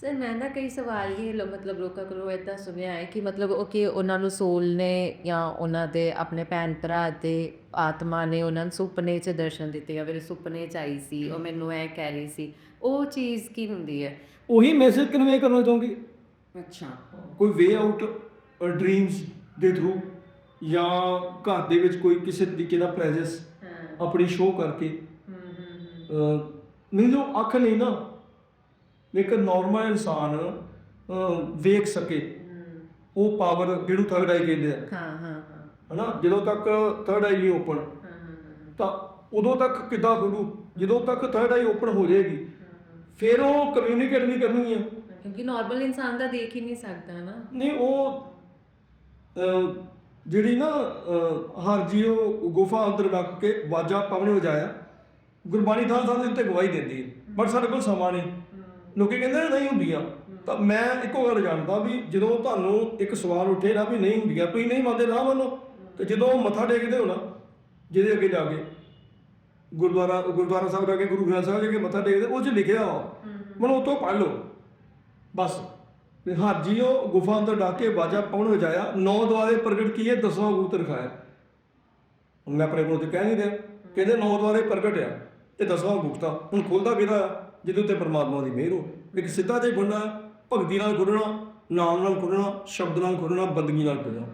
ਸਰ ਮੈਂ ਨਾ ਕਈ ਸਵਾਲ ਹੀ ਲ- ਮਤਲਬ ਲੋਕਾਂ ਕੋਲੋਂ ਇਦਾਂ ਸੁਣਿਆ ਹੈ ਕਿ ਮਤਲਬ ਉਹ ਕਿ ਉਹਨਾਂ ਨੂੰ ਸੋਲ ਨੇ ਜਾਂ ਉਹਨਾਂ ਦੇ ਆਪਣੇ ਭੈਣ ਭਰਾ ਦੇ ਆਤਮਾ ਨੇ ਉਹਨਾਂ ਨੂੰ ਸੁਪਨੇ 'ਚ ਦਰਸ਼ਨ ਦਿੱਤੇ ਜਾਂ ਫਿਰ ਸੁਪਨੇ 'ਚ ਆਈ ਸੀ ਉਹ ਮੈਨੂੰ ਇਹ ਕਹਿ ਰਹੀ ਸੀ। ਉਹ ਚੀਜ਼ ਕੀ ਹੁੰਦੀ ਹੈ? ਉਹੀ ਮੈਸੇਜ ਕਨਵੇ ਕਰਨਾ ਚਾਹੁੰਗੀ। ਅੱਛਾ। ਕੋਈ ਵੇ ਆਊਟ ਡ੍ਰੀਮਸ ਦੇ ਥਰੂ ਜਾਂ ਘਰ ਦੇ ਵਿੱਚ ਕੋਈ ਕਿਸੇ ਤਰੀਕੇ ਦਾ ਪ੍ਰੈਜ਼ੈਂਸ ਆਪਣੀ ਸ਼ੋਅ ਕਰਕੇ। ਜੋ ਅੱਖ ਨਹੀਂ ਨਾ ਇੱਕ ਨਾਰਮਲ ਇਨਸਾਨ ਵੇਖ ਸਕੇ। ਉਹ ਪਾਵਰ ਜਿਹਨੂੰ ਥਰਡ ਆਈ ਕਹਿੰਦੇ ਆ। ਹਾਂ ਹਾਂ ਹਾਂ। ਹਨਾ? ਜਦੋਂ ਤੱਕ ਥਰਡ ਆਈ ਨਹੀਂ ਓਪਨ ਤਾਂ ਉਦੋਂ ਤੱਕ ਕਿੱਦਾਂ ਖੁੱਲੂ ਜਦੋਂ ਤੱਕ ਥਰਡ ਆਈ ਓਪਨ ਹੋ ਜਾਏਗੀ ਫਿਰ ਉਹ ਕਮਿਊਨੀਕੇਟ ਨਹੀਂ ਕਰਨੀ ਹੈ ਕਿਉਂਕਿ ਨਾਰਮਲ ਇਨਸਾਨ ਦਾ ਦੇਖ ਹੀ ਨਹੀਂ ਸਕਦਾ ਨਾ। ਨਹੀਂ ਉਹ ਜਿਹੜੀ ਨਾ ਅਹ, ਹਰ ਜੀਓ ਗੁਫਾ ਅੰਦਰ ਰੱਖ ਕੇ ਵਾਜਾ ਪਵਨ ਵਜਾਇਆ ਗੁਰਬਾਣੀ ਥਾਂ ਥਾਂ ਦੇ ਉੱਤੇ ਗਵਾਹੀ ਦਿੰਦੀ ਹੈ। ਬਟ ਸਾਡੇ ਕੋਲ ਸਮਾਂ ਨਹੀਂ। ਲੋਕੀ ਕਹਿੰਦੇ ਨੇ ਨਹੀਂ ਹੁੰਦੀਆਂ। ਤਾਂ ਮੈਂ ਇੱਕੋ ਗੱਲ ਜਾਣਦਾ ਵੀ ਜਦੋਂ ਤੁਹਾਨੂੰ ਇੱਕ ਸਵਾਲ ਉੱਠੇ ਨਾ ਵੀ ਨਹੀਂ ਹੁੰਦੀਆਂ ਤੁਸੀਂ ਨਹੀਂ ਮੰਨਦੇ ਨਾ ਮੰਨੋ। ਤੇ ਜਦੋਂ ਮੱਥਾ ਟੇਕਦੇ ਹੋ ਨਾ ਜਿਹਦੇ ਅੱਗੇ ਜਾ ਕੇ ਗੁਰਦੁਆਰਾ ਗੁਰਦੁਆਰਾ ਸਾਹਿਬ ਜਾ ਕੇ ਗੁਰੂ ਗ੍ਰੰਥ ਸਾਹਿਬ ਜਾ ਕੇ ਮੱਥਾ ਟੇਕਦੇ ਉਹ 'ਚ ਲਿਖਿਆ ਵਾ। ਮਨ ਉਹ ਤੋਂ ਪੜ੍ਹ ਲਓ। ਬਸ। ਹਾਜੀਓ ਗੁਫਾ ਅੰਦਰ ਡਾਕ ਕੇ ਬਾਜਾ ਪਵਨ ਵਜਾਇਆ ਨੌ ਦੁਆਰੇ ਪ੍ਰਗਟ ਕੀਏ ਦਸਵਾਂ ਗੂਤ ਰਖਾਇਆ। ਹੁਣ ਮੈਂ ਆਪਣੇ ਕੋਲ ਤੇ ਕਹਿ ਨਹੀਂ ਰਿਹਾ। ਕਹਿੰਦੇ ਨੌ ਦੁਆਰੇ ਪ੍ਰਗਟ ਆ ਤੇ ਦਸਵਾਂ ਗੁਪਤਾ ਹੁਣ ਖੁੱਲਦਾ ਕਿਹਦਾ ਜਿਹਦੇ ਉੱਤੇ ਪਰਮਾਤਮਾ ਦੀ ਮਿਹਰ ਹੋ ਇੱਕ ਸਿੱਧਾ ਜਿਹਾ ਗੁੰਨਾ ਭਗਤੀ ਨਾਲ ਖੁੱਲਣਾ ਨਾਮ ਨਾਲ ਖੁੱਲਣਾ ਸ਼ਬਦ ਨਾਲ ਖੁੱਲਣਾ ਬੰਦਗੀ ਨਾਲ ਖੁੱਲਣਾ।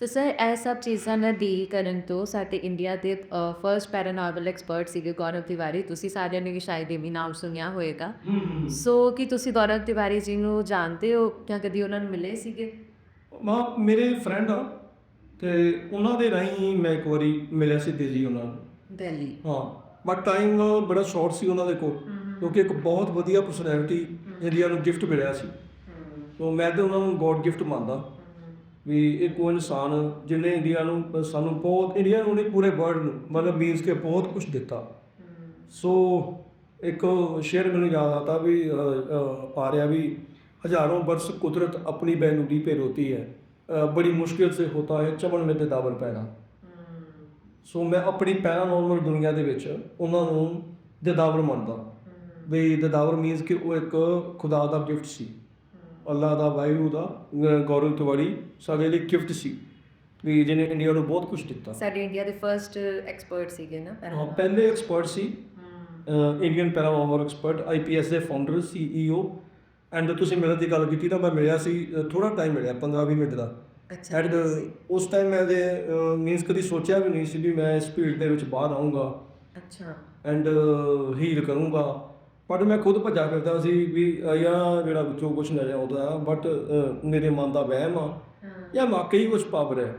ਸੋ ਸਰ ਇਹ ਸਭ ਚੀਜ਼ਾਂ ਨਾ ਡੀ ਕਰਨ ਤੋਂ ਸਾਡੇ ਇੰਡੀਆ ਦੇ ਫਰਸਟ ਪੈਰਾਨੋਰਮਲ ਐਕਸਪਰਟ ਸੀਗੇ ਗੌਰਵ ਤਿਵਾਰੀ। ਤੁਸੀਂ ਸਾਰਿਆਂ ਨੇ ਵੀ ਸ਼ਾਇਦ ਇਹ ਵੀ ਨਾਮ ਸੁਣਿਆ ਹੋਵੇਗਾ। ਸੋ ਕੀ ਤੁਸੀਂ ਗੌਰਵ ਤਿਵਾਰੀ ਜੀ ਨੂੰ ਜਾਣਦੇ ਹੋ ਜਾਂ ਕਦੀ ਉਹਨਾਂ ਨੂੰ ਮਿਲੇ ਸੀਗੇ? ਮਾਂ ਮੇਰੇ ਫਰੈਂਡ ਆ ਤੇ ਉਹਨਾਂ ਦੇ ਰਾਹੀਂ ਮੈਂ ਇੱਕ ਵਾਰੀ ਮਿਲਿਆ ਸੀ ਜੀ ਉਹਨਾਂ ਨੂੰ। ਦਿੱਲੀ। ਹਾਂ ਬਟ ਟਾਈਮ ਬੜਾ ਸ਼ਾਰਟ ਸੀ ਉਹਨਾਂ ਦੇ ਕੋਲ। ਕਿਉਂਕਿ ਇੱਕ ਬਹੁਤ ਵਧੀਆ ਪਰਸਨੈਲਿਟੀ ਇੰਡੀਆ ਨੂੰ ਗਿਫਟ ਮਿਲਿਆ ਸੀ। ਸੋ ਮੈਂ ਤਾਂ ਉਹਨਾਂ ਨੂੰ ਗੋਡ ਗਿਫਟ ਮੰਨਦਾ। ਵੀ ਇੱਕ ਉਹ ਇਨਸਾਨ ਜਿਹਨੇ ਇੰਡੀਆ ਨੂੰ ਸਾਨੂੰ ਬਹੁਤ ਇੰਡੀਆ ਨੂੰ ਨਹੀਂ ਪੂਰੇ ਵਰਲਡ ਨੂੰ ਮਤਲਬ ਮੀਨਸ ਕਿ ਬਹੁਤ ਕੁਝ ਦਿੱਤਾ। ਸੋ ਇੱਕ ਸ਼ੇਰ ਮੈਨੂੰ ਯਾਦ ਆਤਾ ਵੀ ਆ ਰਿਹਾ ਵੀ ਹਜ਼ਾਰੋਂ ਵਰਸ ਕੁਦਰਤ ਆਪਣੀ ਬੈਨੂਦੀ ਪੇ ਰੋਤੀ ਹੈ। ਬੜੀ ਮੁਸ਼ਕਿਲ ਸੇ ਹੋਤਾ ਹੈ ਚਮਨ ਵਿੱਚ ਦਾਵਰ ਪੈਣਾ। ਸੋ ਮੈਂ ਆਪਣੀ ਪੈਰਾ ਨੋਰਮਲ ਦੁਨੀਆ ਦੇ ਵਿੱਚ ਉਹਨਾਂ ਨੂੰ ਦਿਦਾਵਰ ਮੰਨਦਾ। ਵੀ ਦਦਾਵਰ ਮੀਨਸ ਕਿ ਉਹ ਇੱਕ ਖੁਦਾ ਦਾ ਗਿਫਟ ਸੀ। ਅੱਲਾ ਦਾ ਵਾਹਿਗੁਰੂ ਦਾ ਗੌਰਵ ਤਿਵਾੜੀ ਸਾਡੇ ਲਈ ਗਿਫਟ ਸੀ। ਵੀ ਜਿਹਨੇ ਇੰਡੀਆ ਨੂੰ ਬਹੁਤ ਕੁਝ ਦਿੱਤਾ। ਸਾਡੇ ਇੰਡੀਆ ਦੇ ਫਰਸਟ ਐਕਸਪਰਟ ਸੀਗੇ ਨਾ ਹਾਂ ਪਹਿਲੇ ਐਕਸਪਰਟ ਸੀ। ਇੰਡੀਅਨ ਪੈਰਾਨੋਰਮਲ ਐਕਸਪਰਟ ਆਈਪੀਐਸ ਦੇ ਫਾਊਂਡਰ ਸੀਈਓ ਐਂਡ ਤੁਸੀਂ ਮਿਲਣ ਦੀ ਗੱਲ ਕੀਤੀ ਤਾਂ ਮੈਂ ਮਿਲਿਆ ਸੀ ਥੋੜਾ ਟਾਈਮ ਮਿਲਿਆ 15-20 ਮਿੰਟ ਦਾ। ਅੱਛਾ ਉਸ ਟਾਈਮ ਮੈਂ ਦੇ ਮੀਨਸ ਕਦੀ ਸੋਚਿਆ ਵੀ ਨਹੀਂ ਸੀ ਵੀ ਮੈਂ ਇਸ ਫੀਲਡ ਦੇ ਵਿੱਚ ਬਾਹਰ ਆਉਂਗਾ ਅੱਛਾ। ਐਂਡ ਹੀਲ ਕਰੂੰਗਾ। ਬਟ ਮੈਂ ਖੁਦ ਭੱਜਾ ਫਿਰਦਾ ਸੀ ਵੀ ਯਾਰ ਜਿਹੜਾ ਵਿੱਚੋਂ ਕੁਝ ਨਜ਼ਰ ਆਉਂਦਾ ਬਟ ਮੇਰੇ ਮਨ ਦਾ ਵਹਿਮ ਆ। ਜਾਂ ਵਾਕਈ ਕੁਝ ਪਾਵਰ ਹੈ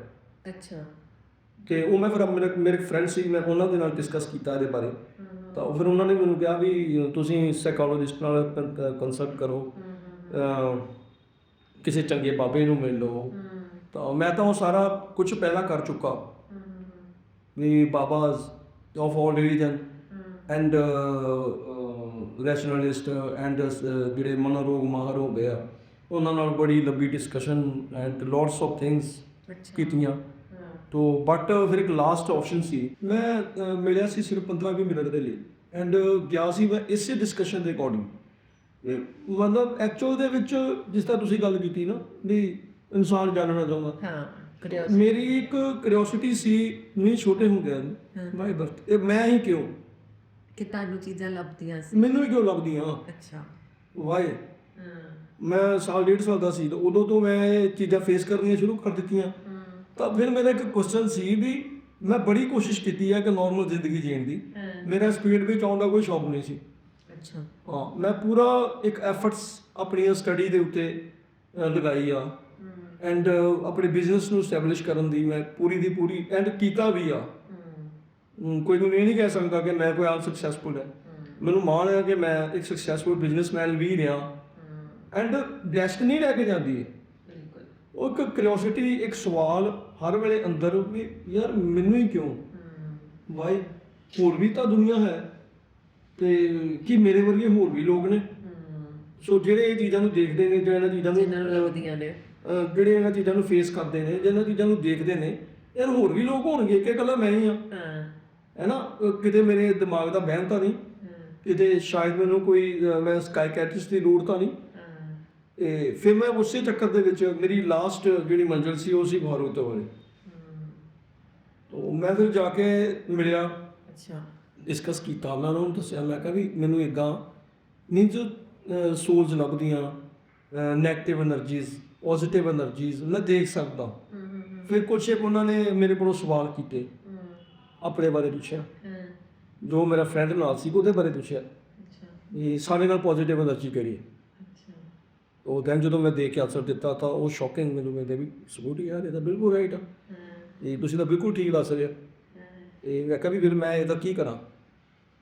ਅੱਛਾ। ਤੇ ਉਹ ਮੈਂ ਫਿਰ ਮੇਰੇ ਮੇਰੇ ਫਰੈਂਡ ਸੀ ਮੈਂ ਉਹਨਾਂ ਦੇ ਨਾਲ ਡਿਸਕਸ ਕੀਤਾ ਇਹਦੇ ਬਾਰੇ। ਤਾਂ ਫਿਰ ਉਹਨਾਂ ਨੇ ਮੈਨੂੰ ਕਿਹਾ ਵੀ ਤੁਸੀਂ ਸਾਈਕੋਲੋਜਿਸਟ ਨਾਲ ਕੰਸਲਟ ਕਰੋ। ਕਿਸੇ ਚੰਗੇ ਬਾਬੇ ਨੂੰ ਮਿਲ ਲਓ। ਤਾਂ ਮੈਂ ਤਾਂ ਉਹ ਸਾਰਾ ਕੁਝ ਪਹਿਲਾਂ ਕਰ ਚੁੱਕਾ। ਵੀ ਬਾਬਾਸ of all religion and rationalist and ਜਿਹੜੇ ਮਨੋਰੋਗ ਮਾਹਰ ਹੋ ਗਿਆ ਉਹਨਾਂ ਨਾਲ ਬੜੀ ਲੰਬੀ discussion and lots of things ਕੀਤੀਆਂ। ਤੋ ਬਟ ਫਿਰ ਇੱਕ ਲਾਸਟ ਆਪਸ਼ਨ ਸੀ। ਮੈਂ ਮਿਲਿਆ ਸੀ ਸਿਰਫ 15 20 ਮਿੰਟ ਦੇ ਲਈ। ਐਂਡ ਗਿਆ ਸੀ ਮੈਂ ਇਸੇ ਡਿਸਕਸ਼ਨ ਦੇ ਅਕੋਰਡਿੰਗ ਮਤਲਬ ਐਕਚੁਅਲ ਦੇ ਵਿੱਚ ਜਿਸ ਤਰ੍ਹਾਂ ਤੁਸੀਂ ਗੱਲ ਕੀਤੀ ਨਾ ਵੀ ਇਨਸਾਨ ਜਾਣਨਾ ਚਾਹੁੰਦਾ। ਹਾਂ ਮੇਰੀ ਇੱਕ ਕਿਉਰਿਓਸਿਟੀ ਸੀ ਨਹੀਂ ਛੋਟੇ ਹੁੰਦਿਆਂ ਨੂੰ ਬਰਥ ਇਹ ਮੈਂ ਹੀ ਕਿਉਂ? ਕਿ ਤੁਹਾਨੂੰ ਚੀਜ਼ਾਂ ਲੱਭਦੀਆਂ ਸੀ? ਮੈਨੂੰ ਹੀ ਕਿਉਂ ਲੱਗਦੀਆਂ ਅੱਛਾ। ਵਾਈ ਮੈਂ ਸਾਲ ਡੇਢ ਸਾਲ ਦਾ ਸੀ ਤਾਂ ਉਦੋਂ ਤੋਂ ਮੈਂ ਇਹ ਚੀਜ਼ਾਂ ਫੇਸ ਕਰਨੀਆਂ ਸ਼ੁਰੂ ਕਰ ਦਿੱਤੀਆਂ। ਤਾਂ ਫਿਰ ਮੇਰਾ ਇੱਕ ਕੁਐਸਚਨ ਸੀ ਵੀ ਮੈਂ ਬੜੀ ਕੋਸ਼ਿਸ਼ ਕੀਤੀ ਹੈ ਕਿ ਨਾਰਮਲ ਜ਼ਿੰਦਗੀ ਜੀਣ ਦੀ। ਮੇਰਾ ਸਪੀਡ ਵਿੱਚ ਆਉਣ ਦਾ ਕੋਈ ਸ਼ੌਕ ਨਹੀਂ ਸੀ। ਅੱਛਾ। ਹਾਂ ਮੈਂ ਪੂਰਾ ਇੱਕ ਐਫਰਟਸ ਆਪਣੀ ਸਟੱਡੀ ਦੇ ਉੱਤੇ ਅ, ਲਗਾਈ ਆ। ਐਂਡ ਆਪਣੇ ਬਿਜ਼ਨਸ ਨੂੰ ਸਟੈਬਲਿਸ਼ ਕਰਨ ਦੀ ਮੈਂ ਪੂਰੀ ਦੀ ਪੂਰੀ ਐਂਡ ਕੀਤਾ ਵੀ ਆ। ਕੋਈ ਨੂੰ ਇਹ ਨਹੀਂ ਕਹਿ ਸਕਦਾ ਕਿ ਮੈਂ ਕੋਈ ਆਲ ਸਕਸੈਸਫੁਲ ਹੈ। ਮੈਨੂੰ ਮਾਣ ਹੈ ਕਿ ਮੈਂ ਇੱਕ ਸਕਸੈਸਫੁਲ ਬਿਜ਼ਨਸਮੈਨ ਵੀ ਰਿਹਾ। ਐਂਡ ਡੈਸਟਨੀ ਲੈ ਕੇ ਜਾਂਦੀ। ਹੈ ਉਹ ਇੱਕ ਕਿਉਰਿਓਸਿਟੀ ਇੱਕ ਸਵਾਲ ਹਰ ਵੇਲੇ ਅੰਦਰ ਵੀ ਯਾਰ ਮੈਨੂੰ ਹੀ ਕਿਉਂ? ਵਾਈ ਹੋਰ ਵੀ ਤਾਂ ਦੁਨੀਆ ਹੈ। ਤੇ ਕੀ ਮੇਰੇ ਵਰਗੇ ਹੋਰ ਵੀ ਲੋਕ ਨੇ? ਸੋ ਜਿਹੜੇ ਇਹ ਚੀਜ਼ਾਂ ਨੂੰ ਦੇਖਦੇ ਨੇ ਜਾਂ ਇਹਨਾਂ ਚੀਜ਼ਾਂ ਨੂੰ ਜਿਨ੍ਹਾਂ ਨੂੰ ਲੱਭਦੀਆਂ ਨੇ। ਜਿਹੜੇ ਇਹਨਾਂ ਚੀਜ਼ਾਂ ਨੂੰ ਫੇਸ ਕਰਦੇ ਨੇ ਜਾਂ ਇਹਨਾਂ ਚੀਜ਼ਾਂ ਨੂੰ ਦੇਖਦੇ ਨੇ ਯਾਰ ਹੋਰ ਵੀ ਲੋਕ ਹੋਣਗੇ ਕਿ ਇਕੱਲਾ ਮੈਂ ਹੀ ਆ ਹੈ ਨਾ? ਕਿਤੇ ਮੇਰੇ ਦਿਮਾਗ ਦਾ ਵਹਿਮ ਤਾਂ ਨਹੀਂ। ਕਿਤੇ ਸ਼ਾਇਦ ਮੈਨੂੰ ਕੋਈ ਅਹ, ਮੈਂ ਸਾਈਕੈਟ੍ਰਿਸਟ ਦੀ ਲੋੜ ਤਾਂ ਨਹੀਂ। ਇਹ ਫਿਰ ਮੈਂ ਉਸੇ ਚੱਕਰ ਦੇ ਵਿੱਚ ਮੇਰੀ ਲਾਸਟ ਜਿਹੜੀ ਮੰਜ਼ਿਲ ਸੀ ਉਹ ਸੀ ਭਾਰੂ ਤੋਂ ਵਾਲੀ। ਤੋਂ ਮੈਂ ਫਿਰ ਜਾ ਕੇ ਮਿਲਿਆ। ਅੱਛਾ। ਡਿਸਕਸ ਕੀਤਾ ਉਹਨਾਂ ਨੂੰ ਦੱਸਿਆ ਮੈਂ ਕਿਹਾ ਵੀ ਮੈਨੂੰ ਇਦਾਂ ਨਹੀਂ ਜੋ ਸੋਲਸ ਲੱਭਦੀਆਂ 네ਗੇਟਿਵ એનર્ਜੀਜ਼ ਪੋਜ਼ਿਟਿਵ એનર્ਜੀਜ਼ ਮੈਂ ਦੇਖ ਸਕਦਾ। ਫਿਰ ਕੁਛ ਇੱਕ ਉਹਨਾਂ ਨੇ ਮੇਰੇ ਕੋਲੋਂ ਸਵਾਲ ਕੀਤੇ। ਆਪਣੇ ਬਾਰੇ ਪੁੱਛਿਆ। ਜੋ ਮੇਰਾ ਫਰੈਂਡ ਨਾਲ ਸੀ ਉਹਦੇ ਬਾਰੇ ਪੁੱਛਿਆ। ਇਹ ਸਾਰੇ ਨਾਲ ਪੋਜ਼ਿਟਿਵ એનર્ਜੀ ਕਰੀ ਉਹ ਦੈਨ ਜਦੋਂ ਮੈਂ ਦੇਖ ਕੇ ਆਨਸਰ ਦਿੱਤਾ ਤਾਂ ਉਹ ਸ਼ੌਕਿੰਗ ਮੈਨੂੰ ਮੇਰੇ ਵੀ ਸਬੂਤ ਯਾਰ ਇਹ ਤਾਂ ਬਿਲਕੁਲ ਰਾਈਟ ਆ। ਇਹ ਤੁਸੀਂ ਤਾਂ ਬਿਲਕੁਲ ਠੀਕ ਦੱਸ ਰਹੇ ਇਹ ਮੈਂ ਕਹਾਂ ਫਿਰ ਮੈਂ ਇਹਦਾ ਕੀ ਕਰਾਂ?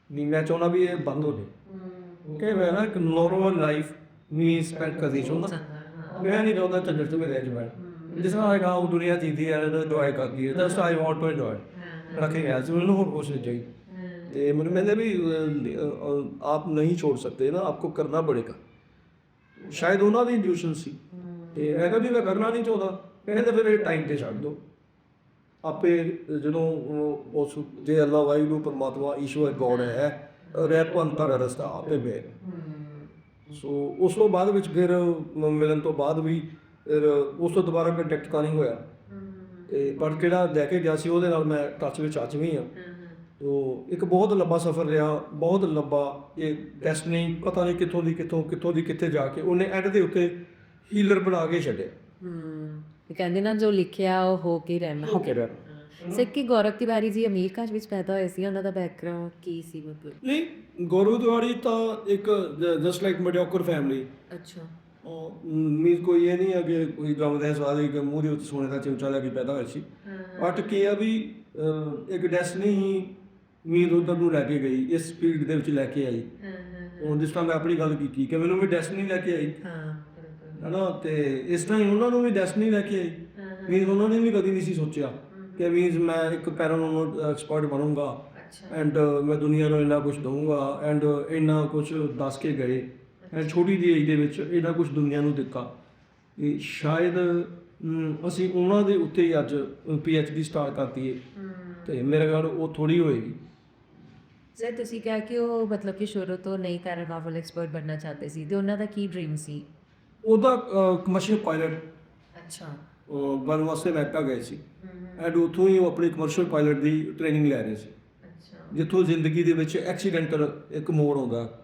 ਨਹੀਂ ਮੈਂ ਚਾਹੁੰਦਾ ਵੀ ਇਹ ਬੰਦ ਹੋ ਜੇ ਕਿ ਮੈਂ ਨਾ ਇੱਕ ਨੋਰਮਲ ਲਾਈਫ ਨਹੀਂ ਸਪੈਂਡ ਕਰਦੀ ਚਾਹੁੰਦਾ ਮੈਂ ਨਹੀਂ ਚਾਹੁੰਦਾ ਚੰਦਰ ਤੇ ਰਹਿ ਜਾਵਾਂ ਜਿਸ ਨਾਲ ਆਏਗਾ ਉਹ ਦੁਨੀਆ ਜੀਦੀ ਹੈ ਇੰਜੋਏ ਕਰਦੀ ਹੈ that's I want to enjoy ਰੱਖੇ ਗਿਆ ਸੀ ਮੈਨੂੰ ਹੋਰ ਕੁਛ ਤੇ ਮੈਨੂੰ ਕਹਿੰਦੇ ਵੀ ਆਪ ਨਹੀਂ ਛੋੜ ਸਕਦੇ ਨਾ, ਆਪਕੋ ਕਰਨਾ ਪੜੇਗਾ। ਸ਼ਾਇਦ ਉਹਨਾਂ ਦੀ ਇੰਟਿਊਸ਼ਨ ਸੀ। ਤੇ ਮੈਂ ਕਿਹਾ ਵੀ ਮੈਂ ਕਰਨਾ ਨਹੀਂ ਚਾਹੁੰਦਾ। ਕਹਿੰਦੇ ਫਿਰ ਇਹ ਟਾਈਮ ਤੇ ਛੱਡ ਦਿਓ ਆਪੇ ਜਦੋਂ ਉਸ ਜੇ ਅੱਲਾ ਵਾਹਿਗੁਰੂ, ਪਰਮਾਤਮਾ, ਈਸ਼ਵਰ, ਗੋਡ ਹੈ, ਰਹਿਤ ਅੰਤਰ ਰਸਤਾ ਆਪੇ ਬੇ ਸੋ ਉਸ ਤੋਂ ਬਾਅਦ ਵਿੱਚ ਫਿਰ ਮਿਲਣ ਤੋਂ ਬਾਅਦ ਵੀ ਉਸ ਤੋਂ ਦੁਬਾਰਾ ਕੰਟੈਕਟ ਤਾਂ ਨਹੀਂ ਹੋਇਆ। ਤੇ ਪਰ ਕਿਹੜਾ ਲੈ ਕੇ ਗਿਆ ਸੀ ਉਹਦੇ ਨਾਲ ਮੈਂ ਟੱਚ ਵਿੱਚ ਅੱਜ ਵੀ ਹਾਂ। ਤੋ ਇੱਕ ਬਹੁਤ ਲੰਬਾ ਸਫ਼ਰ ਰਿਹਾ ਬਹੁਤ ਲੰਬਾ। ਇਹ ਡੈਸਟਨੀ ਪਤਾ ਨਹੀਂ ਕਿੱਥੋਂ ਦੀ ਕਿੱਥੋਂ ਕਿੱਥੋਂ ਦੀ ਕਿੱਥੇ ਜਾ ਕੇ ਉਹਨੇ ਐਂਡ ਦੇ ਉੱਤੇ ਹੀਲਰ ਬਣਾ ਕੇ ਛੱਡਿਆ। ਹਮ ਇਹ ਕਹਿੰਦੇ ਨਾ ਜੋ ਲਿਖਿਆ ਉਹ ਹੋ ਕੇ ਰਹਿਣਾ। ਹੋ ਕੇ ਰਹਿ ਸਿੱਕੀ ਗੌਰਵ ਤਿਵਾਰੀ ਜੀ ਅਮਰੀਕਾ ਵਿੱਚ ਪੈਦਾ ਹੋਏ ਸੀ ਉਹਨਾਂ ਦਾ ਬੈਕਗ੍ਰਾਉਂਡ ਕੀ ਸੀ ਮਤਲਬ? ਨਹੀਂ ਗੌਰਵ ਤਿਵਾੜੀ ਤਾਂ ਇੱਕ ਜਸਟ ਲਾਈਕ ਮੈਡੀਓਕਰ ਫੈਮਿਲੀ ਅੱਛਾ। ਮੀਨ ਕੋਈ ਇਹ ਨਹੀਂ ਹੈ ਕਿ ਕੋਈ ਗਾਉਂ ਦਾ ਸਵਾਲ ਹੈ ਕਿ ਮੂੰਹ ਦੇ ਉੱਤੇ ਸੋਨੇ ਦਾ ਚਮਚਾ ਲੈ ਕੇ ਪੈਦਾ ਹੋਇਆ ਸੀ। ਬਟ ਕੀ ਆ ਵੀ ਇੱਕ ਡੈਸਟਨੀ ਹੀ ਮੀਨ ਉਧਰ ਨੂੰ ਲੈ ਕੇ ਗਈ ਇਸ ਸਪੀਡ ਦੇ ਵਿੱਚ ਲੈ ਕੇ ਆਈ। ਹੁਣ ਜਿਸ ਤਰ੍ਹਾਂ ਮੈਂ ਆਪਣੀ ਗੱਲ ਕੀਤੀ ਕਿ ਮੈਨੂੰ ਵੀ ਡੈਸਟਨੀ ਲੈ ਕੇ ਆਈ। ਹਾਂ ਹਨਾ ਤੇ ਇਸ ਤਰ੍ਹਾਂ ਹੀ ਉਹਨਾਂ ਨੂੰ ਵੀ ਡੈਸਟਨੀ ਲੈ ਕੇ ਆਈ। ਮੀਨ ਉਹਨਾਂ ਨੇ ਵੀ ਕਦੀ ਨਹੀਂ ਸੀ ਸੋਚਿਆ ਕਿ ਮੀਨਸ ਮੈਂ ਇੱਕ ਪੈਰਾਨੋਰਮਲ ਐਕਸਪਰਟ ਬਣੂੰਗਾ ਐਂਡ ਮੈਂ ਦੁਨੀਆ ਨੂੰ ਇੰਨਾ ਕੁਝ ਦਊਂਗਾ ਐਂਡ ਇੰਨਾ ਕੁਝ ਦੱਸ ਕੇ ਗਏ। ਛੋਟੀ ਜਿਹੀ ਏਜ ਦੇ ਵਿੱਚ ਇੰਨਾ ਕੁਝ ਦੁਨੀਆ ਨੂੰ ਦਿੱਤਾ। ਇਹ ਸ਼ਾਇਦ ਅਸੀਂ ਉਹਨਾਂ ਦੇ ਉੱਤੇ ਹੀ ਅੱਜ ਪੀ ਐਚ ਡੀ ਸਟਾਰਟ ਕਰਤੀ ਹੈ ਤੇ ਮੇਰੇ ਖਿਆਲ ਉਹ ਥੋੜੀ ਹੋਏਗੀ। ਸਰ ਤੁਸੀਂ ਕਿਹਾ ਕਿ ਉਹ ਮਤਲਬ ਕਿ ਸ਼ੁਰੂ ਤੋਂ ਨਹੀਂ ਪੈਰਾਨੋਰਮਲ ਐਕਸਪਰਟ ਬਣਨਾ ਚਾਹਤੇ ਸੀ। ਤੇ ਉਹਨਾਂ ਦਾ ਕੀ ਡ੍ਰੀਮ ਸੀ? ਉਹਦਾ ਕਮਰਸ਼ੀਅਲ ਪਾਇਲਟ ਅੱਛਾ। ਬਣਨ ਵਾਸਤੇ ਅਮਰੀਕਾ ਗਏ ਸੀ। ਐਂਡ ਉੱਥੋਂ ਹੀ ਉਹ ਆਪਣੀ ਕਮਰਸ਼ੀਅਲ ਪਾਇਲਟ ਦੀ ਟ੍ਰੇਨਿੰਗ ਲੈ ਰਹੇ ਸੀ। ਅੱਛਾ। ਜਿੱਥੋਂ ਜ਼ਿੰਦਗੀ ਦੇ ਵਿੱਚ ਐਕਸੀਡੈਂਟਲ ਇੱਕ ਮੋੜ ਆਉਂਦਾ।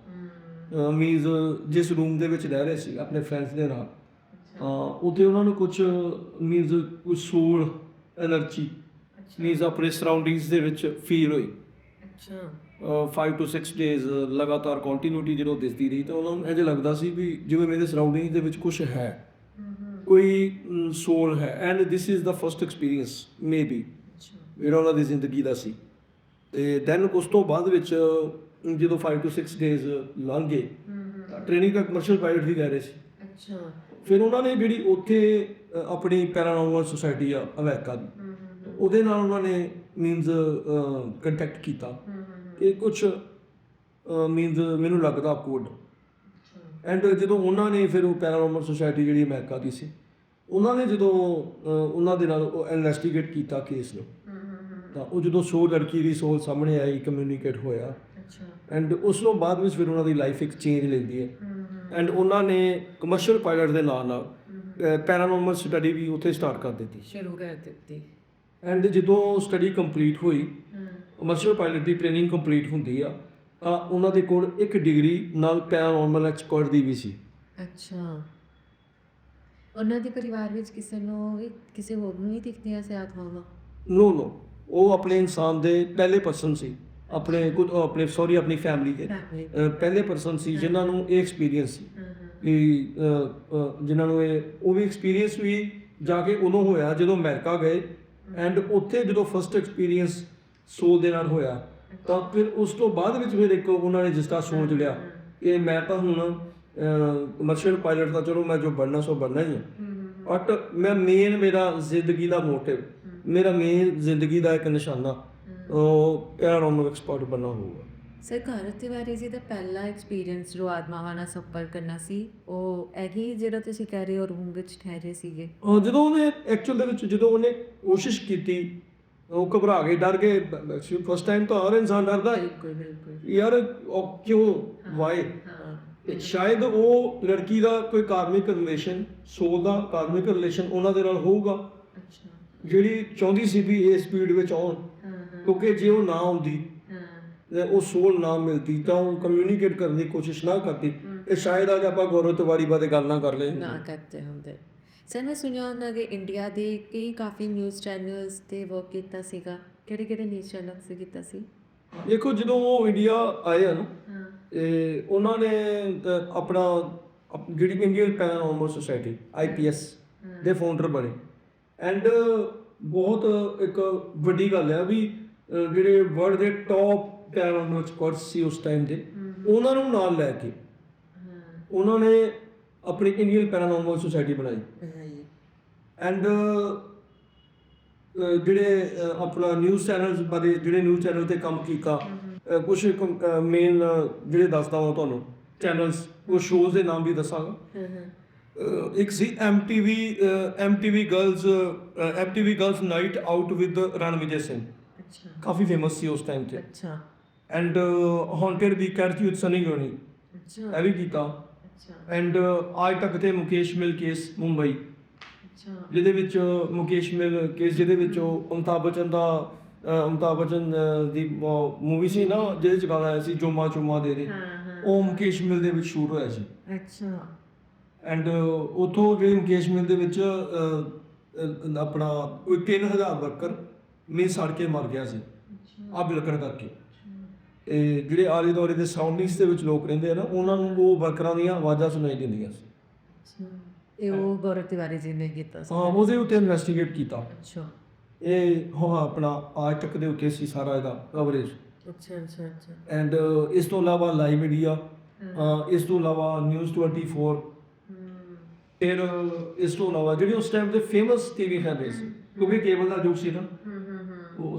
ਮੀਨਸ ਜਿਸ ਰੂਮ ਦੇ ਵਿੱਚ ਰਹਿ ਰਹੇ ਸੀ ਆਪਣੇ ਫਰੈਂਡਸ ਦੇ ਨਾਲ। ਉੱਥੇ ਉਹਨਾਂ ਨੂੰ ਕੁਝ ਮੀਨਸ ਕੁਝ ਸੋਲ એનર્ਜੀ ਮੀਨਸ ਆਪਣੇ ਸਰਾਊਂਡਿੰਗਸ ਦੇ ਵਿੱਚ ਫੀਲ ਹੋਈ। ਅੱਛਾ। 5 ਟੂ 6 ਡੇਜ਼ ਲਗਾਤਾਰ ਕੰਟੀਨਿਊਟੀ ਜਦੋਂ ਦਿਸਦੀ ਰਹੀ ਤਾਂ ਉਹਨਾਂ ਨੂੰ ਅਜੇ ਲੱਗਦਾ ਸੀ ਵੀ ਜਿਵੇਂ ਮੇਰੇ ਸਰਾਊਂਡਿੰਗਸ ਦੇ ਵਿੱਚ ਕੁਝ ਹੈ। ਕੋਈ ਸੋਲ ਹੈ। And this is the first experience maybe ਅੱਛਾ। ਮੇਰਾ ਉਹਨਾਂ ਦੀ ਜ਼ਿੰਦਗੀ ਦਾ ਸੀ। ਤੇ ਦੈਨ ਉਸ ਤੋਂ ਬਾਅਦ ਵਿੱਚ ਜਦੋਂ 5 ਟੂ 6 ਡੇਜ਼ ਲੰਘ ਗਏ ਤਾਂ ਟ੍ਰੇਨਿੰਗ ਦਾ ਕਮਰਸ਼ੀਅਲ ਪਾਇਲਟ ਵੀ ਲੈ ਰਹੇ ਸੀ। ਅੱਛਾ। ਫਿਰ ਉਹਨਾਂ ਨੇ ਜਿਹੜੀ ਉੱਥੇ ਆਪਣੀ ਪੈਰਾਨੋਰਮਲ ਸੁਸਾਇਟੀ ਆ ਅਮਰੀਕਾ ਦੀ ਉਹਦੇ ਨਾਲ ਉਹਨਾਂ ਨੇ ਮੀਨਸ ਕੰਟੈਕਟ ਕੀਤਾ। ਕਿ ਕੁਝ ਮੀਨਸ ਮੈਨੂੰ ਲੱਗਦਾ ਕੋਡ। ਐਂਡ ਜਦੋਂ ਉਹਨਾਂ ਨੇ ਫਿਰ ਉਹ ਪੈਰਾਨੋਰਮਲ ਸੁਸਾਇਟੀ ਜਿਹੜੀ ਅਮਰੀਕਾ ਦੀ ਸੀ ਉਹਨਾਂ ਨੇ ਜਦੋਂ ਉਹਨਾਂ ਦੇ ਨਾਲ ਉਹ ਇਨਵੈਸਟੀਗੇਟ ਕੀਤਾ ਕੇਸ ਨੂੰ ਤਾਂ ਉਹ ਜਦੋਂ ਸੋ ਲੜਕੀ ਦੀ ਸੋਲ ਸਾਹਮਣੇ ਆਈ ਕਮਿਊਨੀਕੇਟ ਹੋਇਆ ਐਂਡ ਉਸ ਤੋਂ ਬਾਅਦ ਵਿੱਚ ਫਿਰ ਉਹਨਾਂ ਦੀ ਲਾਈਫ ਇੱਕ ਚੇਂਜ ਲੈਂਦੀ ਹੈ। ਐਂਡ ਉਹਨਾਂ ਨੇ ਕਮਰਸ਼ੀਅਲ ਪਾਇਲਟ ਦੇ ਨਾਲ ਨਾਲ ਪੈਰਾਨੋਰਮਲ ਸਟੱਡੀ ਵੀ ਉੱਥੇ ਸਟਾਰਟ ਕਰ ਦਿੱਤੀ। ਸ਼ੁਰੂ ਕਰ ਦਿੱਤੀ। ਐਂਡ ਜਦੋਂ ਸਟੱਡੀ ਕੰਪਲੀਟ ਹੋਈ ਕਮਰਸ਼ੀਅਲ ਪਾਇਲਟ ਦੀ ਟ੍ਰੇਨਿੰਗ ਕੰਪਲੀਟ ਹੁੰਦੀ ਆ ਤਾਂ ਉਹਨਾਂ ਦੇ ਕੋਲ ਇੱਕ ਡਿਗਰੀ ਨਾਲ ਪੈਰਾਨੋਰਮਲ ਐਕਸਪਰਟ ਦੀ ਵੀ ਸੀ। ਅੱਛਾ। ਉਹਨਾਂ ਦੇ ਪਰਿਵਾਰ ਵਿੱਚ ਕਿਸੇ ਨੂੰ ਕਿਸੇ ਹੋਰ ਨੂੰ ਨਹੀਂ ਦਿਖਦੇ ਐਸੇ ਆਤਮਾਵਾਂ? ਨੋ ਨੋ ਉਹ ਆਪਣੇ ਇਨਸਾਨ ਦੇ ਪਹਿਲੇ ਪਰਸਨ ਸੀ। ਆਪਣੇ ਕੁਝ ਆਪਣੇ ਸੌਰੀ ਆਪਣੀ ਫੈਮਿਲੀ ਦੇ। ਅਹ ਪਹਿਲੇ ਪਰਸਨ ਸੀ ਜਿਨ੍ਹਾਂ ਨੂੰ ਇਹ ਐਕਸਪੀਰੀਅੰਸ ਸੀ ਕਿ ਅਹ, ਅਹ, ਜਿਨ੍ਹਾਂ ਨੂੰ ਇਹ ਉਹ ਵੀ ਐਕਸਪੀਰੀਅੰਸ ਵੀ ਜਾ ਕੇ ਉਦੋਂ ਹੋਇਆ ਜਦੋਂ ਅਮਰੀਕਾ ਗਏ ਐਂਡ ਉੱਥੇ ਜਦੋਂ ਫਸਟ ਐਕਸਪੀਰੀਅੰਸ ਸੋਲ ਦੇ ਨਾਲ ਹੋਇਆ ਤਾਂ ਫਿਰ ਉਸ ਤੋਂ ਬਾਅਦ ਵਿੱਚ ਫਿਰ ਇੱਕ ਉਹਨਾਂ ਨੇ ਜਿਸ ਤਰ੍ਹਾਂ ਸੋਚ ਲਿਆ ਕਿ ਮੈਂ ਤਾਂ ਹੁਣ ਕਮਰਸ਼ੀਅਲ ਪਾਇਲਟ ਤਾਂ ਚਲੋ ਮੈਂ ਜੋ ਬਣਨਾ ਸੋ ਬਣਨਾ ਹੀ ਹੈ ਬਟ ਮੈਂ ਮੇਨ ਮੇਰਾ ਜ਼ਿੰਦਗੀ ਦਾ ਮੋਟਿਵ ਮੇਰਾ ਮੇਨ ਜ਼ਿੰਦਗੀ ਦਾ ਇੱਕ ਨਿਸ਼ਾਨਾ ਉਹ ਪੈਰਾਨੋਰਮਲ ਐਕਸਪਰਟ ਬਣਨਾ ਹੋਊਗਾ। ਸਰ ਘਰ ਤਿਵਾਰੀ ਜੀ ਦਾ ਪਹਿਲਾ ਐਕਸਪੀਰੀਅੰਸ ਜੋ ਆਤਮਾਵਾਂ ਨਾਲ ਸੰਪਰਕ ਕਰਨਾ ਸੀ। ਉਹ ਇਹੀ ਜਿਹੜਾ ਤੁਸੀਂ ਕਹਿ ਰਹੇ ਹੋ ਰੂਮ ਵਿੱਚ ਠਹਿਰੇ ਸੀਗੇ। ਅਹ ਜਦੋਂ ਉਹਨੇ ਐਕਚੁਅਲ ਦੇ ਵਿੱਚ ਜਦੋਂ ਉਹਨੇ ਕੋਸ਼ਿਸ਼ ਕੀਤੀ ਉਹ ਘਬਰਾ ਗਏ ਡਰ ਗਏ। ਫਸਟ ਟਾਈਮ ਤਾਂ ਹਰ ਇਨਸਾਨ ਡਰਦਾ ਹੈ। ਬਿਲਕੁਲ ਬਿਲਕੁਲ। ਯਾਰ ਉਹ ਕਿਉਂ ਵਾਈ ਹਾਂ। ਸ਼ਾਇਦ ਉਹ ਲੜਕੀ ਦਾ ਕੋਈ ਕਾਰਮਿਕ ਰਿਲੇਸ਼ਨ ਸੋਲ ਦਾ ਕਾਰਮਿਕ ਰਿਲੇਸ਼ਨ ਉਹਨਾਂ ਦੇ ਨਾਲ ਹੋਊਗਾ। ਅੱਛਾ। ਜਿਹੜੀ ਚਾਹੁੰਦੀ ਸੀ ਵੀ ਇਹ ਸਪੀਡ ਵਿੱਚ ਆਉਣ। ਕਿਉਂਕਿ ਜੇ ਉਹ ਨਾ ਉਹ ਸੋਲ ਨਾ ਮਿਲਦੀ ਤਾਂ ਉਹ ਕਮਿਊਨੀਕੇਟ ਕਰਨ ਦੀ ਕੋਸ਼ਿਸ਼ ਨਾ ਕਰਦੀ। ਇਹ ਸ਼ਾਇਦ ਅੱਜ ਆਪਾਂ ਗੌਰਵ ਤਿਵਾਰੀ ਬਾਰੇ ਗੱਲ ਨਾ ਕਰ ਲਏ ਨਾ ਕਰਦੇ ਹੁੰਦੇ। ਸਰ ਮੈਂ ਸੁਣਿਆ ਉਹਨਾਂ ਦੇ ਇੰਡੀਆ ਦੇ ਕਈ ਕਾਫੀ ਨਿਊਜ਼ ਚੈਨਲਸ ਤੇ ਵਰਕ ਕੀਤਾ ਸੀਗਾ। ਕਿਹੜੇ ਕਿਹੜੇ ਨਿਊਜ਼ ਚੈਨਲ ਤੇ ਕੀਤਾ ਸੀ? ਦੇਖੋ ਜਦੋਂ ਉਹ ਇੰਡੀਆ ਆਏ ਹਨ ਇਹ ਉਹਨਾਂ ਨੇ ਤਾਂ ਆਪਣਾ ਅਪ- ਜਿਹੜੀ ਇੰਡੀਅਨ ਪੈਰਾਨੋਰਮਲ ਸੁਸਾਇਟੀ ਆਈਪੀਐਸ ਦੇ ਫਾਊਂਡਰ ਬਣੇ। ਐਂਡ ਬਹੁਤ ਇੱਕ ਵੱਡੀ ਗੱਲ ਹੈ ਵੀ ਜਿਹੜੇ ਵਰਲਡ ਦੇ ਟੌਪ ਐਕਸਪਰਟਸ ਸੀ ਉਸ ਟਾਈਮ ਦੇ ਉਹਨਾਂ ਨੂੰ ਨਾਲ ਲੈ ਕੇ ਉਹਨਾਂ ਨੇ ਆਪਣੀ ਇੰਡੀਅਨ ਪੈਰਾਨੋਰਮਲ ਸੁਸਾਇਟੀ ਬਣਾਈ। ਐਂਡ ਜਿਹੜੇ ਆਪਣਾ ਨਿਊਜ਼ ਚੈਨਲਸ ਬਾਰੇ ਜਿਹੜੇ ਨਿਊਜ਼ ਚੈਨਲ ਤੇ ਕੰਮ ਕੀਤਾ ਕੁਝ ਮੇਨ ਜਿਹੜੇ ਦੱਸਦਾ ਹਾਂ ਤੁਹਾਨੂੰ ਚੈਨਲਸ ਉਹ ਸ਼ੋਜ਼ ਦੇ ਨਾਮ ਵੀ ਦੱਸਾਂਗਾ। ਇੱਕ ਸੀ MTV MTV girls MTV girls night out with Ranvijay Singh. ਅੱਛਾ। ਕਾਫੀ ਫੇਮਸ ਸੀ ਉਸ ਟਾਈਮ ਤੇ। ਅੱਛਾ। ਐਂਡ ਹੌਂਟਡ ਵੀ ਕੈਰਤੀ ਵਿਦ ਸਨੀ ਗਿਓਨੀ ਅੱਛਾ। ਇਹ ਵੀ ਕੀਤਾ। ਅੱਛਾ। ਐਂਡ ਆਜ ਤੱਕ ਤੇ ਮੁਕੇਸ਼ ਮਿਲ ਕੇਸ ਮੁੰਬਈ। ਅੱਛਾ। ਜਿਹਦੇ ਵਿੱਚ ਮੁਕੇਸ਼ ਮਿਲ ਕੇਸ ਜਿਹਦੇ ਵਿੱਚ ਉਹ ਅਮਿਤਾਭ ਬੱਚਨ ਦਾ ਅਮਿਤਾਭ ਬੱਚਨ ਦੀ ਮੂਵੀ ਸੀ ਨਾ ਜਿਹਦੇ ਚ ਗਾਣਾ ਆਇਆ ਸੀ ਜੋਮਾ ਚੁਮਾ ਦੇ ਦੇ। ਹਾਂ ਹਾਂ। ਉਹ ਮੁਕੇਸ਼ ਮਿਲ ਦੇ ਵਿੱਚ ਸ਼ੂਟ ਹੋਇਆ ਸੀ। ਅੱਛਾ। ਐਂਡ ਉਥੋਂ ਜਿਹੜੇ ਮੁਕੇਸ਼ ਮਿਲ ਦੇ ਵਿੱਚ ਆਪਣਾ ਕੋਈ 3000 ਵਰਕਰ ਮੇ ਸੜ ਕੇ ਮਰ ਗਿਆ ਸੀ। ਆ ਬਿਲਕਣ ਕਰਕੇ। ਤੇ ਜਿਹੜੇ ਆਲੇ ਦੁਆਲੇ ਦੇ ਸਰਾਊਂਡਿੰਗਸ ਦੇ ਵਿੱਚ ਲੋਕ ਰਹਿੰਦੇ ਆ ਨਾ ਉਹਨਾਂ ਨੂੰ ਉਹ ਵਰਕਰਾਂ ਦੀਆਂ ਆਵਾਜ਼ਾਂ ਸੁਣਾਈ ਦਿੰਦੀਆਂ ਸੀ। ਇਹ ਉਹ ਗੌਰਵ ਤਿਵਾਰੀ ਜੀ ਨੇ ਕੀਤਾ ਸੀ। ਹਾਂ ਉਹਦੇ ਉੱਤੇ ਇਨਵੈਸਟੀਗੇਟ ਕੀਤਾ। ਅੱਛਾ। ਇਹ ਹਾਂ ਆਪਣਾ ਆਜ ਤੱਕ ਦੇ ਉੱਤੇ ਸੀ ਸਾਰਾ ਇਹਦਾ ਕਵਰੇਜ ਅੱਛਾ ਅੱਛਾ ਅੱਛਾ। ਐਂਡ ਇਸ ਤੋਂ ਇਲਾਵਾ ਲਾਈਵ ਮੀਡੀਆ ਇਸ ਤੋਂ ਇਲਾਵਾ ਨਿਊਜ਼ 24 ਫਿਰ ਇਸ ਤੋਂ ਇਲਾਵਾ ਜਿਹੜੇ ਉਸ ਟਾਈਮ ਦੇ ਫੇਮਸ ਟੀਵੀ ਚੈਨਲ ਸੀ ਕਿਉਂਕਿ ਕੇਬਲ ਦਾ ਯੁੱਗ ਸੀ ਨਾ।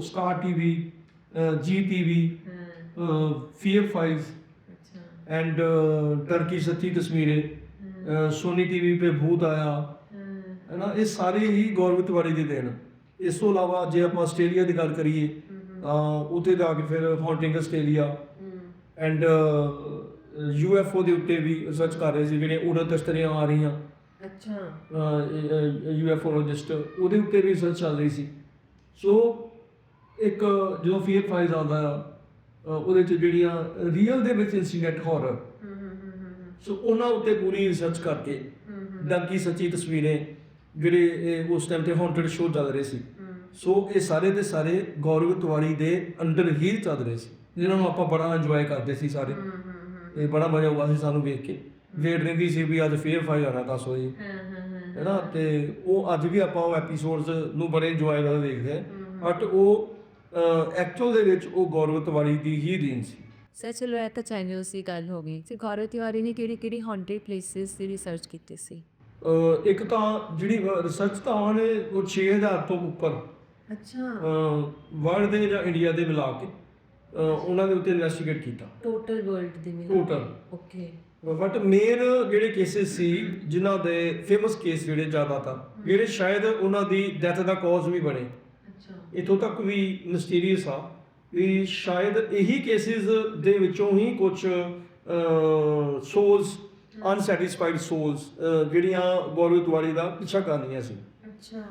ਉਹ Star TV Zee TV fear 5 ਅੱਛਾ एंड टर्की सच्ची तस्वीरें सोनी टीवी पे भूत आया ਹੈ ਨਾ ਇਹ ਸਾਰੇ ਹੀ ਗੌਰਵ ਤਿਵਾਰੀ ਦੇ ਦੇਣ ਇਸ ਤੋਂ ਇਲਾਵਾ ਜੇ ਆਪਾਂ ਆਸਟ੍ਰੇਲੀਆ ਦੀ ਗੱਲ ਕਰੀਏ ਤਾਂ ਉੱਥੇ ਜਾ ਕੇ ਫਿਰ ਹੌਂਟਿੰਗ ਆਸਟ੍ਰੇਲੀਆ ਐਂਡ ਯੂਐਫਓ ਦੇ ਉੱਤੇ ਵੀ ਰਿਸਰਚ ਕਰ ਰਹੇ ਸੀ ਜਿਹੜੇ ਉਡਨ ਤਸਤਰੀਆਂ ਆ ਰਹੀਆਂ ਅੱਛਾ ਯੂਐਫਓਲੋਜਿਸਟ ਉਹਦੇ ਉੱਤੇ ਵੀ ਰਿਸਰਚ ਚੱਲ ਰਹੀ ਸੀ ਸੋ ਇੱਕ ਜਦੋਂ ਫੀਅਰ ਫਾਈਜ਼ ਆਉਂਦਾ ਉਹਦੇ ਚ ਜਿਹੜੀਆਂ ਰੀਅਲ ਦੇ ਵਿੱਚ ਇਨਸੀਡੈਂਟ ਹਾਰਰ ਸੋ ਉਹਨਾਂ ਉੱਤੇ ਪੂਰੀ ਰਿਸਰਚ ਕਰਕੇ ਡੰਕੀ ਸੱਚੀ ਤਸਵੀਰਾਂ ਜਿਹੜੇ ਉਸ ਟਾਈਮ ਤੇ ਹੌਂਟਡ ਸ਼ੋਅ ਚੱਲ ਰਹੇ ਸੀ। ਸੋ ਇਹ ਸਾਰੇ ਦੇ ਸਾਰੇ ਗੌਰਵ ਤਿਵਾੜੀ ਦੇ ਅੰਡਰ ਹੀ ਚੱਲ ਰਹੇ ਸੀ ਜਿਹਨਾਂ ਨੂੰ ਆਪਾਂ ਬੜਾ ਇੰਜੋਏ ਕਰਦੇ ਸੀ ਸਾਰੇ। ਇਹ ਬੜਾ ਮਜ਼ਾ ਆਉਂਦਾ ਸੀ ਸਾਨੂੰ ਵੇਖ ਕੇ। ਵੇਟ ਰਹਿੰਦੀ ਸੀ ਵੀ ਅੱਜ ਫੇਰ ਫਾਈ ਆਣਾ ਦੱਸ ਹੋਈ ਹੈ ਨਾ? ਤੇ ਉਹ ਅੱਜ ਵੀ ਆਪਾਂ ਉਹ ਐਪੀਸੋਡਸ ਨੂੰ ਬੜੇ ਇੰਜੋਏ ਨਾਲ ਦੇਖਦੇ ਹਾਂ ਬਟ ਉਹ ਐਕਚੁਅਲ ਦੇ ਵਿੱਚ ਉਹ ਗੌਰਵ ਤਿਵਾੜੀ ਦੀ ਹੀ ਰੀਨ ਸੀ। ਸਰ ਚਲੋ ਇਹ ਤਾਂ ਚੈਨਲਸ ਦੀ ਗੱਲ ਹੋ ਗਈ। ਤੇ ਗੌਰਵ ਤਿਵਾਰੀ ਨੇ ਕਿਹੜੀ ਕਿਹੜੀ ਹੌਂਟਡ ਪਲੇਸਿਸ ਦੀ ਰਿਸਰਚ ਕੀਤੀ ਸੀ? ਇੱਕ ਤਾਂ ਜਿਹੜੀ ਰਿਸਰਚ ਤਾਂ ਉਹਨੇ ਉਹ 6000 ਤੋਂ ਉੱਪਰ ਅੱਛਾ। ਵਰਲਡ ਦੇ ਜਾਂ ਇੰਡੀਆ ਦੇ ਮਿਲਾ ਕੇ ਉਹਨਾਂ ਦੇ ਉੱਤੇ ਇਨਵੈਸਟੀਗੇਟ ਕੀਤਾ। ਟੋਟਲ ਵਰਲਡ ਦੀ ਮੇਰਾ ਟੋਟਲ ਓਕੇ ਬਟ ਮੇਨ ਜਿਹੜੇ ਕੇਸਿਸ ਸੀ ਜਿਨ੍ਹਾਂ ਦੇ ਫੇਮਸ ਕੇਸ ਜਿਹੜੇ ਜ਼ਿਆਦਾਤਰ ਜਿਹੜੇ ਸ਼ਾਇਦ ਉਹਨਾਂ ਦੀ ਡੈਥ ਦਾ ਕਾਜ਼ ਵੀ ਬਣੇ। ਇਥੋਂ ਤੱਕ ਵੀ ਮਿਸਟੀਰੀਅਸ ਆ ਵੀ ਸ਼ਾਇਦ ਇਹੀ ਕੇਸਿਸ ਦੇ ਵਿੱਚੋਂ ਹੀ ਕੁਝ ਸੋਲਸ ਅਨਸੈਟੀਸਫਾਈਡ ਸੋਲਸ ਜਿਹੜੀਆਂ ਗੌਰਵ ਤਿਵਾੜੀ ਦਾ ਪਿੱਛਾ ਕਰਨੀਆਂ ਸੀ। ਅੱਛਾ।